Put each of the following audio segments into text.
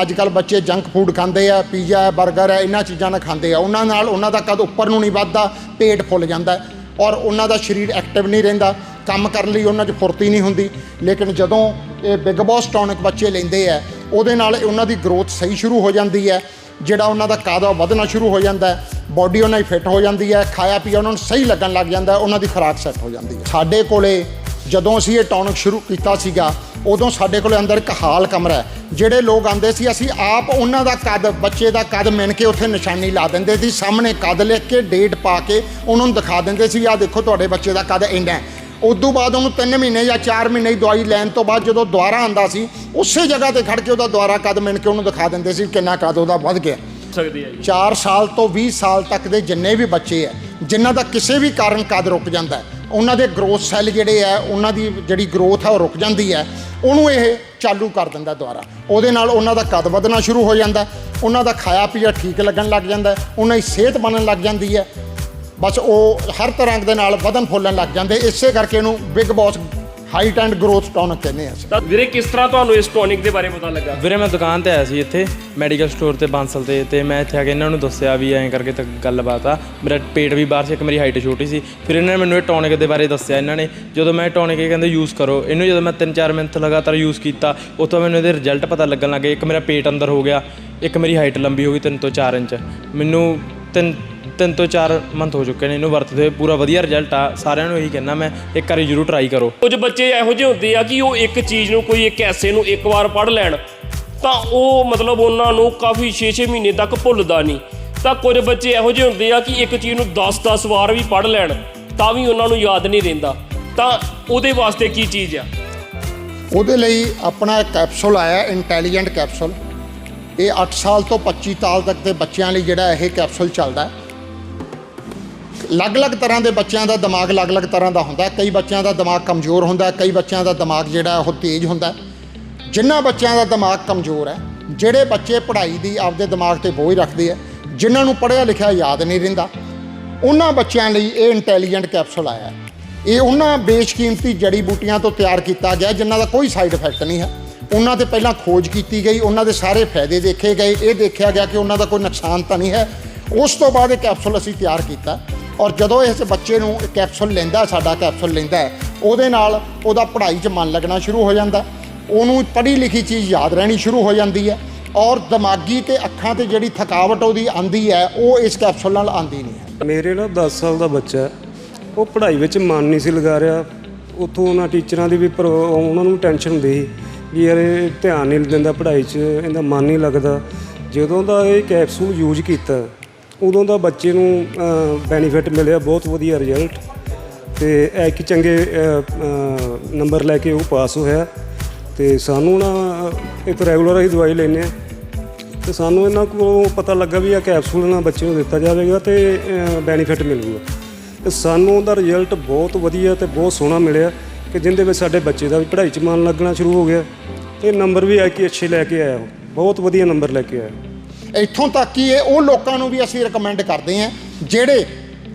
ਅੱਜ ਕੱਲ ਬੱਚੇ ਜੰਕ ਫੂਡ ਖਾਂਦੇ ਆ ਪੀਜ਼ਾ ਹੈ 버ਗਰ ਹੈ ਇਹਨਾਂ ਚੀਜ਼ਾਂ ਨਾਲ ਖਾਂਦੇ ਆ। ਉਹਨਾਂ ਨਾਲ, ਉਹਨਾਂ ਦਾ ਕਦ ਉੱਪਰ ਨੂੰ ਨਹੀਂ ਵੱਧਦਾ, ਪੇਟ ਫੁੱਲ ਜਾਂਦਾ ਔਰ ਉਹਨਾਂ ਦਾ ਸਰੀਰ ਐਕਟਿਵ ਨਹੀਂ ਰਹਿੰਦਾ, ਕੰਮ ਕਰਨ ਲਈ ਉਹਨਾਂ 'ਚ ਫੁਰਤੀ ਨਹੀਂ ਹੁੰਦੀ। ਲੇਕਿਨ ਜਦੋਂ ਇਹ ਬਿਗ ਬੌਸ ਟੌਨਿਕ ਬੱਚੇ ਲੈਂਦੇ ਆ, ਉਹਦੇ ਨਾਲ ਉਹਨਾਂ ਦੀ ਗਰੋਥ ਸਹੀ ਸ਼ੁਰੂ ਹੋ ਜਾਂਦੀ ਹੈ, ਜਿਹੜਾ ਉਹਨਾਂ ਦਾ ਕਾਦਾ ਵਧਣਾ ਸ਼ੁਰੂ ਹੋ ਜਾਂਦਾ ਹੈ ਬਾਡੀ ਉਹਨਾਂ ਦੀ ਫਿੱਟ ਹੋ ਜਾਂਦੀ ਹੈ, ਖਾਇਆ ਪੀਆ ਉਹਨਾਂ ਨੂੰ ਸਹੀ ਲੱਗਣ ਲੱਗ ਜਾਂਦਾ ਉਹਨਾਂ ਦੀ ਖੁਰਾਕ ਸੈੱਟ ਹੋ ਜਾਂਦੀ ਹੈ। ਸਾਡੇ ਕੋਲੇ ਜਦੋਂ ਅਸੀਂ ਇਹ ਟੌਨਿਕ ਸ਼ੁਰੂ ਕੀਤਾ ਸੀਗਾ ਉਦੋਂ ਸਾਡੇ ਕੋਲੇ ਅੰਦਰ ਇੱਕ ਹਾਲ ਕਮਰਾ ਹੈ ਜਿਹੜੇ ਲੋਕ ਆਂਦੇ ਸੀ ਅਸੀਂ ਆਪ ਉਹਨਾਂ ਦਾ ਕੱਦ ਬੱਚੇ ਦਾ ਕੱਦ ਮਿਣ ਕੇ ਉੱਥੇ ਨਿਸ਼ਾਨੀ ਲਾ ਦਿੰਦੇ ਸੀ ਸਾਹਮਣੇ ਕੱਦ ਲਿਖ ਕੇ ਡੇਟ ਪਾ ਕੇ ਉਹਨਾਂ ਨੂੰ ਦਿਖਾ ਦਿੰਦੇ ਸੀ ਆਹ ਦੇਖੋ ਤੁਹਾਡੇ ਬੱਚੇ ਦਾ ਕੱਦ ਇੰਨਾ ਤੋਂ ਬਾਅਦ ਉਹਨੂੰ 3 ਮਹੀਨੇ ਜਾਂ 4 ਮਹੀਨੇ ਦੀ ਦਵਾਈ ਲੈਣ ਤੋਂ ਬਾਅਦ ਜਦੋਂ ਦੁਬਾਰਾ ਆਂਦਾ ਸੀ ਉਸੇ ਜਗ੍ਹਾ ਤੇ ਖੜ ਕੇ ਉਹਦਾ ਦੁਬਾਰਾ ਕੱਦ ਮਿਣ ਕੇ ਉਹਨੂੰ ਦਿਖਾ ਦਿੰਦੇ ਸੀ ਕਿੰਨਾ ਕੱਦ ਉਹਦਾ ਵੱਧ ਗਿਆ। ਸਕਦੀ ਹੈ ਜੀ। 4 ਸਾਲ ਤੋਂ 20 ਸਾਲ ਤੱਕ ਦੇ ਜਿੰਨੇ ਵੀ ਬੱਚੇ ਹੈ ਜਿਨ੍ਹਾਂ ਦਾ ਕਿਸੇ ਵੀ ਕਾਰਨ ਕਦ ਰੁਕ ਜਾਂਦਾ ਹੈ ਉਹਨਾਂ ਦੇ ਗਰੋਥ ਸੈੱਲ ਜਿਹੜੇ ਹੈ ਉਹਨਾਂ ਦੀ ਜਿਹੜੀ ਗਰੋਥ ਹੈ ਉਹ ਰੁਕ ਜਾਂਦੀ ਹੈ ਉਹਨੂੰ ਇਹ ਚਾਲੂ ਕਰ ਦਿੰਦਾ ਦੁਬਾਰਾ। ਉਹਦੇ ਨਾਲ ਉਹਨਾਂ ਦਾ ਕਦ ਵਧਣਾ ਸ਼ੁਰੂ ਹੋ ਜਾਂਦਾ, ਉਹਨਾਂ ਦਾ ਖਾਇਆ ਪੀਆ ਠੀਕ ਲੱਗਣ ਲੱਗ ਜਾਂਦਾ, ਉਹਨਾਂ ਦੀ ਸਿਹਤ ਬਣਨ ਲੱਗ ਜਾਂਦੀ ਹੈ ਬਸ ਉਹ ਹਰ ਤਰ੍ਹਾਂ ਦੇ ਨਾਲ ਵਧਣ ਫੁੱਲਣ ਲੱਗ ਜਾਂਦੇ, ਇਸੇ ਕਰਕੇ ਇਹਨੂੰ big boss height and growth tonic ਕਹਿੰਦੇ ਆ ਅਸੀਂ। ਤਾਂ ਵੀਰੇ ਕਿਸ ਤਰ੍ਹਾਂ ਤੁਹਾਨੂੰ ਇਸ ਟੌਨਿਕ ਦੇ ਬਾਰੇ ਪਤਾ ਲੱਗਾ? ਵੀਰੇ ਮੈਂ ਦੁਕਾਨ ਤੇ ਆਇਆ ਸੀ ਇੱਥੇ ਮੈਡੀਕਲ ਸਟੋਰ ਤੇ ਬਾਂਸਲ ਤੇ ਤੇ ਮੈਂ ਇੱਥੇ ਆ ਕੇ ਇਹਨਾਂ ਨੂੰ ਦੱਸਿਆ ਵੀ ਐਂ ਕਰਕੇ ਤਾਂ ਗੱਲਬਾਤ ਆ। ਮੇਰਾ ਪੇਟ ਵੀ ਬਾਹਰ ਸੀ ਇੱਕ ਮੇਰੀ ਹਾਈਟ ਛੋਟੀ ਸੀ। ਫਿਰ ਇਹਨਾਂ ਨੇ ਮੈਨੂੰ ਇਹ ਟੌਨਿਕ ਦੇ ਬਾਰੇ ਦੱਸਿਆ ਇਹਨਾਂ ਨੇ। ਜਦੋਂ ਮੈਂ ਟੌਨਿਕ ਇਹ ਕਹਿੰਦੇ ਯੂਜ਼ ਕਰੋ ਇਹਨੂੰ ਜਦੋਂ ਮੈਂ 3-4 ਮਿੰਟ ਲਗਾਤਾਰ ਯੂਜ਼ ਕੀਤਾ ਉਸ ਤੋਂ ਮੈਨੂੰ ਇਹਦੇ ਰਿਜ਼ਲਟ ਪਤਾ ਲੱਗਣ ਲੱਗੇ ਇੱਕ ਮੇਰਾ ਪੇਟ ਅੰਦਰ ਹੋ ਗਿਆ ਇੱਕ ਮੇਰੀ ਹਾਈਟ ਲੰਬੀ ਹੋ ਗਈ 3 ਤੋਂ 4 ਇੰਚ। ਮੈਨੂੰ ਤਿੰਨ ਤਿੰਨ ਤੋਂ 4 ਮੰਥ ਹੋ ਚੁੱਕੇ ਨੇ ਇਹਨੂੰ ਵਰਤਦੇ ਹੋਏ ਪੂਰਾ ਵਧੀਆ ਰਿਜ਼ਲਟ ਆ। ਸਾਰਿਆਂ ਨੂੰ ਇਹੀ ਕਹਿਣਾ ਮੈਂ ਇੱਕ ਵਾਰੀ ਜ਼ਰੂਰ ਟਰਾਈ ਕਰੋ। ਕੁਝ ਬੱਚੇ ਇਹੋ ਜਿਹੇ ਹੁੰਦੇ ਆ ਕਿ ਉਹ ਇੱਕ ਚੀਜ਼ ਨੂੰ ਕੋਈ ਇੱਕ ਐਸੇ ਨੂੰ ਇੱਕ ਵਾਰ ਪੜ੍ਹ ਲੈਣ ਤਾਂ ਉਹ ਮਤਲਬ ਉਹਨਾਂ ਨੂੰ ਕਾਫੀ 6-6 ਮਹੀਨੇ ਤੱਕ ਭੁੱਲਦਾ ਨਹੀਂ। ਤਾਂ ਕੁਝ ਬੱਚੇ ਇਹੋ ਜਿਹੇ ਹੁੰਦੇ ਆ ਕਿ ਇੱਕ ਚੀਜ਼ ਨੂੰ 10-10 ਵਾਰ ਵੀ ਪੜ੍ਹ ਲੈਣ ਤਾਂ ਵੀ ਉਹਨਾਂ ਨੂੰ ਯਾਦ ਨਹੀਂ ਰਹਿੰਦਾ। ਤਾਂ ਉਹਦੇ ਵਾਸਤੇ ਕੀ ਚੀਜ਼ ਆ? ਉਹਦੇ ਲਈ ਆਪਣਾ ਇੱਕ ਕੈਪਸੂਲ ਆਇਆ ਇੰਟੈਲੀਜੈਂਟ ਕੈਪਸੂਲ ਇਹ 8 ਸਾਲ ਤੋਂ 25 ਸਾਲ ਤੱਕ ਦੇ ਬੱਚਿਆਂ ਲਈ ਜਿਹੜਾ ਇਹ ਕੈਪਸੂਲ ਚੱਲਦਾ ਅਲੱਗ-ਅਲੱਗ ਤਰ੍ਹਾਂ ਦੇ ਬੱਚਿਆਂ ਦਾ ਦਿਮਾਗ ਅਲੱਗ-ਅਲੱਗ ਤਰ੍ਹਾਂ ਦਾ ਹੁੰਦਾ ਕਈ ਬੱਚਿਆਂ ਦਾ ਦਿਮਾਗ ਕਮਜ਼ੋਰ ਹੁੰਦਾ ਕਈ ਬੱਚਿਆਂ ਦਾ ਦਿਮਾਗ ਜਿਹੜਾ ਉਹ ਤੇਜ਼ ਹੁੰਦਾ ਜਿਨ੍ਹਾਂ ਬੱਚਿਆਂ ਦਾ ਦਿਮਾਗ ਕਮਜ਼ੋਰ ਹੈ, ਜਿਹੜੇ ਬੱਚੇ ਪੜ੍ਹਾਈ ਦੀ ਆਪਦੇ ਦਿਮਾਗ ਤੇ ਬੋਝ ਰੱਖਦੇ ਆ ਜਿਨ੍ਹਾਂ ਨੂੰ ਪੜ੍ਹਿਆ ਲਿਖਿਆ ਯਾਦ ਨਹੀਂ ਰਹਿੰਦਾ, ਉਹਨਾਂ ਬੱਚਿਆਂ ਲਈ ਇਹ ਇੰਟੈਲੀਜੈਂਟ ਕੈਪਸੂਲ ਆਇਆ ਇਹ ਉਹਨਾਂ ਬੇਸ਼ਕੀਮਤੀ ਜੜੀ ਬੂਟੀਆਂ ਤੋਂ ਤਿਆਰ ਕੀਤਾ ਗਿਆ, ਜਿਨ੍ਹਾਂ ਦਾ ਕੋਈ ਸਾਈਡ ਇਫੈਕਟ ਨਹੀਂ ਹੈ। ਉਹਨਾਂ ਤੇ ਪਹਿਲਾਂ ਖੋਜ ਕੀਤੀ ਗਈ, ਉਹਨਾਂ ਦੇ ਸਾਰੇ ਫਾਇਦੇ ਦੇਖੇ ਗਏ। ਇਹ ਦੇਖਿਆ ਗਿਆ ਕਿ ਉਹਨਾਂ ਦਾ ਕੋਈ ਨੁਕਸਾਨ ਤਾਂ ਨਹੀਂ ਹੈ। ਉਸ ਤੋਂ ਬਾਅਦ ਇਹ ਕੈਪਸੂਲ ਅਸੀਂ ਤਿਆਰ ਕੀਤਾ। ਔਰ ਜਦੋਂ ਇਸ ਬੱਚੇ ਨੂੰ ਇਹ ਕੈਪਸੂਲ ਲੈਂਦਾ, ਸਾਡਾ ਕੈਪਸੂਲ ਲੈਂਦਾ ਉਹਦੇ ਨਾਲ ਉਹਦਾ ਪੜ੍ਹਾਈ 'ਚ ਮਨ ਲੱਗਣਾ ਸ਼ੁਰੂ ਹੋ ਜਾਂਦਾ। ਉਹਨੂੰ ਪੜ੍ਹੀ ਲਿਖੀ ਚੀਜ਼ ਯਾਦ ਰਹਿਣੀ ਸ਼ੁਰੂ ਹੋ ਜਾਂਦੀ ਹੈ। ਔਰ ਦਿਮਾਗੀ ਤੇ ਅੱਖਾਂ ਤੇ ਜਿਹੜੀ ਥਕਾਵਟ ਉਹਦੀ ਆਂਦੀ ਹੈ, ਉਹ ਇਸ ਕੈਪਸੂਲ ਨਾਲ ਆਂਦੀ ਨਹੀਂ ਹੈ। ਮੇਰੇ ਨਾਲ 10 ਸਾਲ ਦਾ ਬੱਚਾ ਹੈ। ਉਹ ਪੜ੍ਹਾਈ ਵਿੱਚ ਮਨ ਨਹੀਂ ਸੀ ਲਗਾ ਰਿਹਾ। ਉੱਥੋਂ ਉਹਨਾਂ ਟੀਚਰਾਂ ਦੀ ਵੀ ਪਰ ਉਹਨਾਂ ਨੂੰ ਟੈਨਸ਼ਨ ਹੁੰਦੀ ਸੀ। ਵੀ ਯਾਰ ਇਹ ਧਿਆਨ ਨਹੀਂ ਦਿੰਦਾ ਪੜ੍ਹਾਈ 'ਚ, ਇਹਦਾ ਮਨ ਨਹੀਂ ਲੱਗਦਾ। ਜਦੋਂ ਦਾ ਇਹ ਕੈਪਸੂਲ ਯੂਜ਼ ਕੀਤਾ, ਉਦੋਂ ਦਾ ਬੱਚੇ ਨੂੰ ਬੈਨੀਫਿਟ ਮਿਲਿਆ, ਬਹੁਤ ਵਧੀਆ ਰਿਜ਼ਲਟ ਤੇ ਇੱਕ ਚੰਗੇ ਨੰਬਰ ਲੈ ਕੇ ਉਹ ਪਾਸ ਹੋਇਆ। ਤੇ ਸਾਨੂੰ ਨਾ ਇੱਕ ਰੈਗੂਲਰ ਅਸੀਂ ਦਵਾਈ ਲੈਂਦੇ ਆ ਤੇ ਸਾਨੂੰ ਇਹਨਾਂ ਕੋਲੋਂ ਪਤਾ ਲੱਗਾ ਵੀ ਇਹ ਕੈਪਸੂਲ ਨਾਲ ਬੱਚੇ ਨੂੰ ਦਿੱਤਾ ਜਾਵੇਗਾ ਤੇ ਬੈਨੀਫਿਟ ਮਿਲੂਗਾ। ਤੇ ਸਾਨੂੰ ਉਹਦਾ ਰਿਜ਼ਲਟ ਬਹੁਤ ਵਧੀਆ ਤੇ ਬਹੁਤ ਸੋਹਣਾ ਮਿਲਿਆ। ਕਿ ਜਿੰਦੇ ਵਿੱਚ ਸਾਡੇ ਬੱਚੇ ਦਾ ਵੀ ਪੜ੍ਹਾਈ 'ਚ ਮਨ ਲੱਗਣਾ ਸ਼ੁਰੂ ਹੋ ਗਿਆ ਤੇ ਨੰਬਰ ਵੀ ਆ ਕਿ ਅੱਛੇ ਲੈ ਕੇ ਆਇਆ ਉਹ। ਬਹੁਤ ਵਧੀਆ ਨੰਬਰ ਲੈ ਕੇ ਆਇਆ। ਇੱਥੋਂ ਤੱਕ ਕਿ ਇਹ ਉਹ ਲੋਕਾਂ ਨੂੰ ਵੀ ਅਸੀਂ ਰეკਮੈਂਡ ਕਰਦੇ ਹਾਂ ਜਿਹੜੇ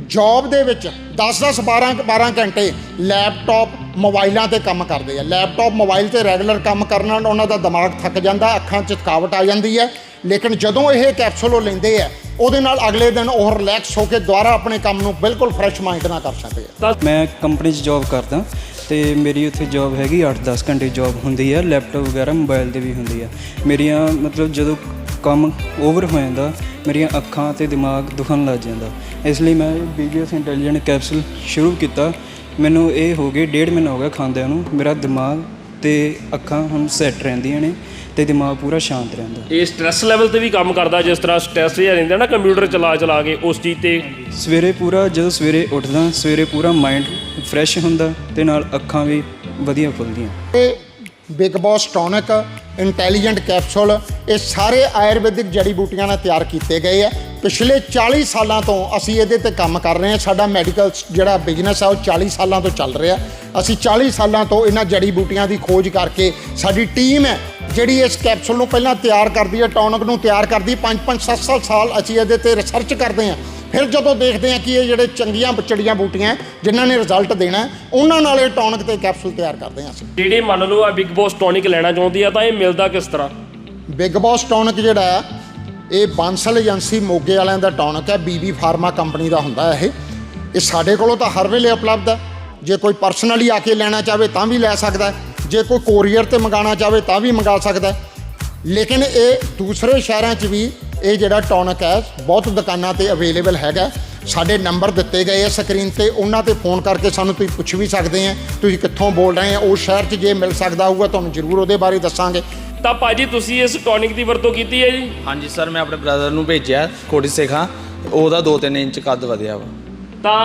ਜੌਬ ਦੇ ਵਿੱਚ 10-10 12 12 ਘੰਟੇ ਲੈਪਟਾਪ ਮੋਬਾਈਲਾਂ ਤੇ ਕੰਮ ਕਰਦੇ ਆ। ਲੈਪਟਾਪ ਮੋਬਾਈਲ ਤੇ ਰੈਗੂਲਰ ਕੰਮ ਕਰਨ ਨਾਲ ਉਹਨਾਂ ਦਾ ਦਿਮਾਗ ਥੱਕ ਜਾਂਦਾ ਅੱਖਾਂ 'ਚ ਥਕਾਵਟ ਆ ਜਾਂਦੀ ਹੈ। ਲੇਕਿਨ ਜਦੋਂ ਇਹ ਕੈਪਸੂਲ ਉਹ ਲੈਂਦੇ ਆ ਉਹਦੇ ਨਾਲ ਅਗਲੇ ਦਿਨ ਉਹ ਰਿਲੈਕਸ ਹੋ ਕੇ ਦੁਬਾਰਾ ਆਪਣੇ ਕੰਮ ਨੂੰ ਬਿਲਕੁਲ ਫਰੈਸ਼ ਮਾਈਂਡ ਨਾਲ ਕਰ ਸਕਦੇ ਆ। ਮੈਂ ਕੰਪਨੀ 'ਚ ਜੌਬ ਕਰਦਾ। ਤੇ ਮੇਰੀ ਉੱਥੇ ਜੌਬ ਹੈਗੀ 8-10 ਘੰਟੇ ਜੌਬ ਹੁੰਦੀ ਹੈ ਲੈਪਟਾਪ ਵਗੈਰਾ ਮੋਬਾਈਲ ਤੇ ਵੀ ਹੁੰਦੀ ਹੈ ਮੇਰੀਆਂ ਮਤਲਬ ਜਦੋਂ ਕੰਮ ਓਵਰ ਹੋ ਜਾਂਦਾ, ਮੇਰੀਆਂ ਅੱਖਾਂ ਤੇ ਦਿਮਾਗ ਦੁਖਣ ਲੱਗ ਜਾਂਦਾ। ਇਸ ਲਈ ਮੈਂ ਬੀਬੀਐਸ ਇੰਟੈਲੀਜੈਂਟ ਕੈਪਸੂਲ ਸ਼ੁਰੂ ਕੀਤਾ। ਮੈਨੂੰ ਇਹ ਹੋ ਗਏ, ਡੇਢ ਮਹੀਨਾ ਹੋ ਗਿਆ ਖਾਂਦਿਆਂ ਨੂੰ। ਮੇਰਾ ਦਿਮਾਗ ਤੇ ਅੱਖਾਂ ਹੁਣ ਸੈੱਟ ਰਹਿੰਦੀਆਂ ਨੇ। ਤੇ ਦਿਮਾਗ ਪੂਰਾ ਸ਼ਾਂਤ ਰਹਿੰਦਾ। ਇਹ ਸਟ੍ਰੈਸ ਲੈਵਲ ਤੇ ਵੀ ਕੰਮ ਕਰਦਾ ਜਿਸ ਤਰ੍ਹਾਂ ਸਟ੍ਰੈਸ ਜਿਹਾ ਰਹਿੰਦਾ ਨਾ ਕੰਪਿਊਟਰ ਚਲਾ ਚਲਾ ਕੇ ਉਸ ਚੀਜ਼ ਤੇ। ਸਵੇਰੇ ਪੂਰਾ ਜਦੋਂ ਸਵੇਰੇ ਉੱਠਦਾ ਸਵੇਰੇ ਪੂਰਾ ਮਾਈਂਡ ਫਰੈਸ਼ ਹੁੰਦਾ ਤੇ ਨਾਲ ਅੱਖਾਂ ਵੀ ਵਧੀਆ ਖੁੱਲਦੀਆਂ। ਇਹ big boss tonic intelligent capsule ਇਹ ਸਾਰੇ ਆਯੁਰਵੈਦਿਕ ਜੜੀ ਬੂਟੀਆਂ ਨਾਲ ਤਿਆਰ ਕੀਤੇ ਗਏ ਆ। ਪਿਛਲੇ 40 ਸਾਲਾਂ ਤੋਂ ਅਸੀਂ ਇਹਦੇ ਤੇ ਕੰਮ ਕਰ ਰਹੇ ਹਾਂ। ਸਾਡਾ ਮੈਡੀਕਲ ਜਿਹੜਾ ਬਿਜ਼ਨਸ ਆ ਉਹ 40 ਸਾਲਾਂ ਤੋਂ ਚੱਲ ਰਿਹਾ। ਅਸੀਂ 40 ਸਾਲਾਂ ਤੋਂ ਇਹਨਾਂ ਜੜੀ ਬੂਟੀਆਂ ਦੀ ਖੋਜ ਕਰਕੇ ਸਾਡੀ ਟੀਮ ਹੈ ਜਿਹੜੀ ਇਸ ਕੈਪਸੂਲ ਨੂੰ ਪਹਿਲਾਂ ਤਿਆਰ ਕਰਦੀ ਹੈ ਟੌਨਿਕ ਨੂੰ ਤਿਆਰ ਕਰਦੀ 5-5 7-7 ਸਾਲ ਅਸੀਂ ਇਹਦੇ ਤੇ ਰਿਸਰਚ ਕਰਦੇ ਹਾਂ। ਫਿਰ ਜਦੋਂ ਦੇਖਦੇ ਹਾਂ ਕਿ ਇਹ ਜਿਹੜੇ ਚੰਗੀਆਂ ਬਚੜੀਆਂ ਬੂਟੀਆਂ ਜਿਨ੍ਹਾਂ ਨੇ ਰਿਜ਼ਲਟ ਦੇਣਾ ਉਹਨਾਂ ਨਾਲ ਇਹ ਟੌਨਿਕ ਤੇ ਕੈਪਸੂਲ ਤਿਆਰ ਕਰਦੇ ਹਾਂ ਅਸੀਂ। ਜਿਹੜੇ ਮੰਨ ਲਓ ਆ ਬਿਗ ਬੌਸ ਟੌਨਿਕ ਲੈਣਾ ਚਾਹੁੰਦੀ ਆ ਤਾਂ ਇਹ ਮਿਲਦਾ ਕਿਸ ਤਰ੍ਹਾਂ? ਬਿਗ ਬੌਸ ਟੌਨਿਕ ਜਿਹੜਾ ਹੈ ਇਹ ਬਾਂਸਲ ਏਜੰਸੀ ਮੋਗੇ ਵਾਲਿਆਂ ਦਾ ਟੌਨਿਕ ਹੈ ਬੀਬੀ ਫਾਰਮਾ ਕੰਪਨੀ ਦਾ ਹੁੰਦਾ ਇਹ। ਇਹ ਸਾਡੇ ਕੋਲੋਂ ਤਾਂ ਹਰ ਵੇਲੇ ਉਪਲਬਧ ਹੈ। ਜੇ ਕੋਈ ਪਰਸਨਲੀ ਆ ਕੇ ਲੈਣਾ ਚਾਹਵੇ ਤਾਂ ਵੀ ਲੈ ਸਕਦਾ ਹੈ। ਜੇ ਕੋਈ ਕੋਰੀਅਰ ਤੇ ਮੰਗਾਉਣਾ ਚਾਹਵੇ ਤਾਂ ਵੀ ਮੰਗਾ ਸਕਦਾ ਹੈ। ਲੇਕਿਨ ਇਹ ਦੂਸਰੇ ਸ਼ਹਿਰਾਂ 'ਚ ਵੀ ਇਹ ਜਿਹੜਾ ਟੌਨਿਕ ਹੈ ਬਹੁਤ ਦੁਕਾਨਾਂ ਤੇ ਅਵੇਲੇਬਲ ਹੈਗਾ। ਸਾਡੇ ਨੰਬਰ ਦਿੱਤੇ ਗਏ ਆ ਸਕਰੀਨ ਤੇ ਉਹਨਾਂ ਤੇ ਫੋਨ ਕਰਕੇ ਸਾਨੂੰ ਤੁਸੀਂ ਪੁੱਛ ਵੀ ਸਕਦੇ ਆ। ਤੁਸੀਂ ਕਿੱਥੋਂ ਬੋਲ ਰਹੇ ਆ ਉਸ ਸ਼ਹਿਰ 'ਚ ਜੇ ਮਿਲ ਸਕਦਾ ਹੋਊਗਾ ਤੁਹਾਨੂੰ ਜ਼ਰੂਰ ਉਹਦੇ ਬਾਰੇ ਦੱਸਾਂਗੇ। ਤਾਂ ਭਾਜੀ ਤੁਸੀਂ ਇਸ ਟੌਨਿਕ ਦੀ ਵਰਤੋਂ ਕੀਤੀ ਹੈ ਜੀ? ਹਾਂਜੀ ਸਰ ਮੈਂ ਆਪਣੇ ਬ੍ਰਦਰ ਨੂੰ ਭੇਜਿਆ ਕੋਟੀ ਸੇਖਾਂ। ਉਹਦਾ 2-3 ਇੰਚ ਕੱਦ ਵਧਿਆ ਵਾ। ਤਾਂ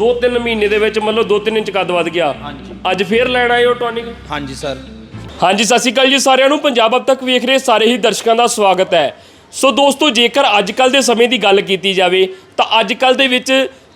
2-3 ਮਹੀਨੇ ਦੇ ਵਿੱਚ ਮਤਲਬ 2-3 ਇੰਚ ਕੱਦ ਵੱਧ ਗਿਆ। ਅੱਜ ਫੇਰ ਲੈਣ ਆਏ ਹੋ ਟੌਨਿਕ? ਹਾਂਜੀ ਸਰ। ਹਾਂਜੀ ਸਤਿ ਸ਼੍ਰੀ ਅਕਾਲ ਜੀ ਸਾਰਿਆਂ ਨੂੰ। ਪੰਜਾਬ ਅਬ ਤੱਕ ਵੇਖ ਰਹੇ ਸਾਰੇ ਹੀ ਦਰਸ਼ਕਾਂ ਦਾ ਸਵਾਗਤ ਹੈ। ਸੋ ਦੋਸਤੋ ਜੇਕਰ ਅੱਜ ਕੱਲ ਦੇ ਸਮੇਂ ਦੀ ਗੱਲ ਕੀਤੀ ਜਾਵੇ ਤਾਂ ਅੱਜ ਕੱਲ ਦੇ ਵਿੱਚ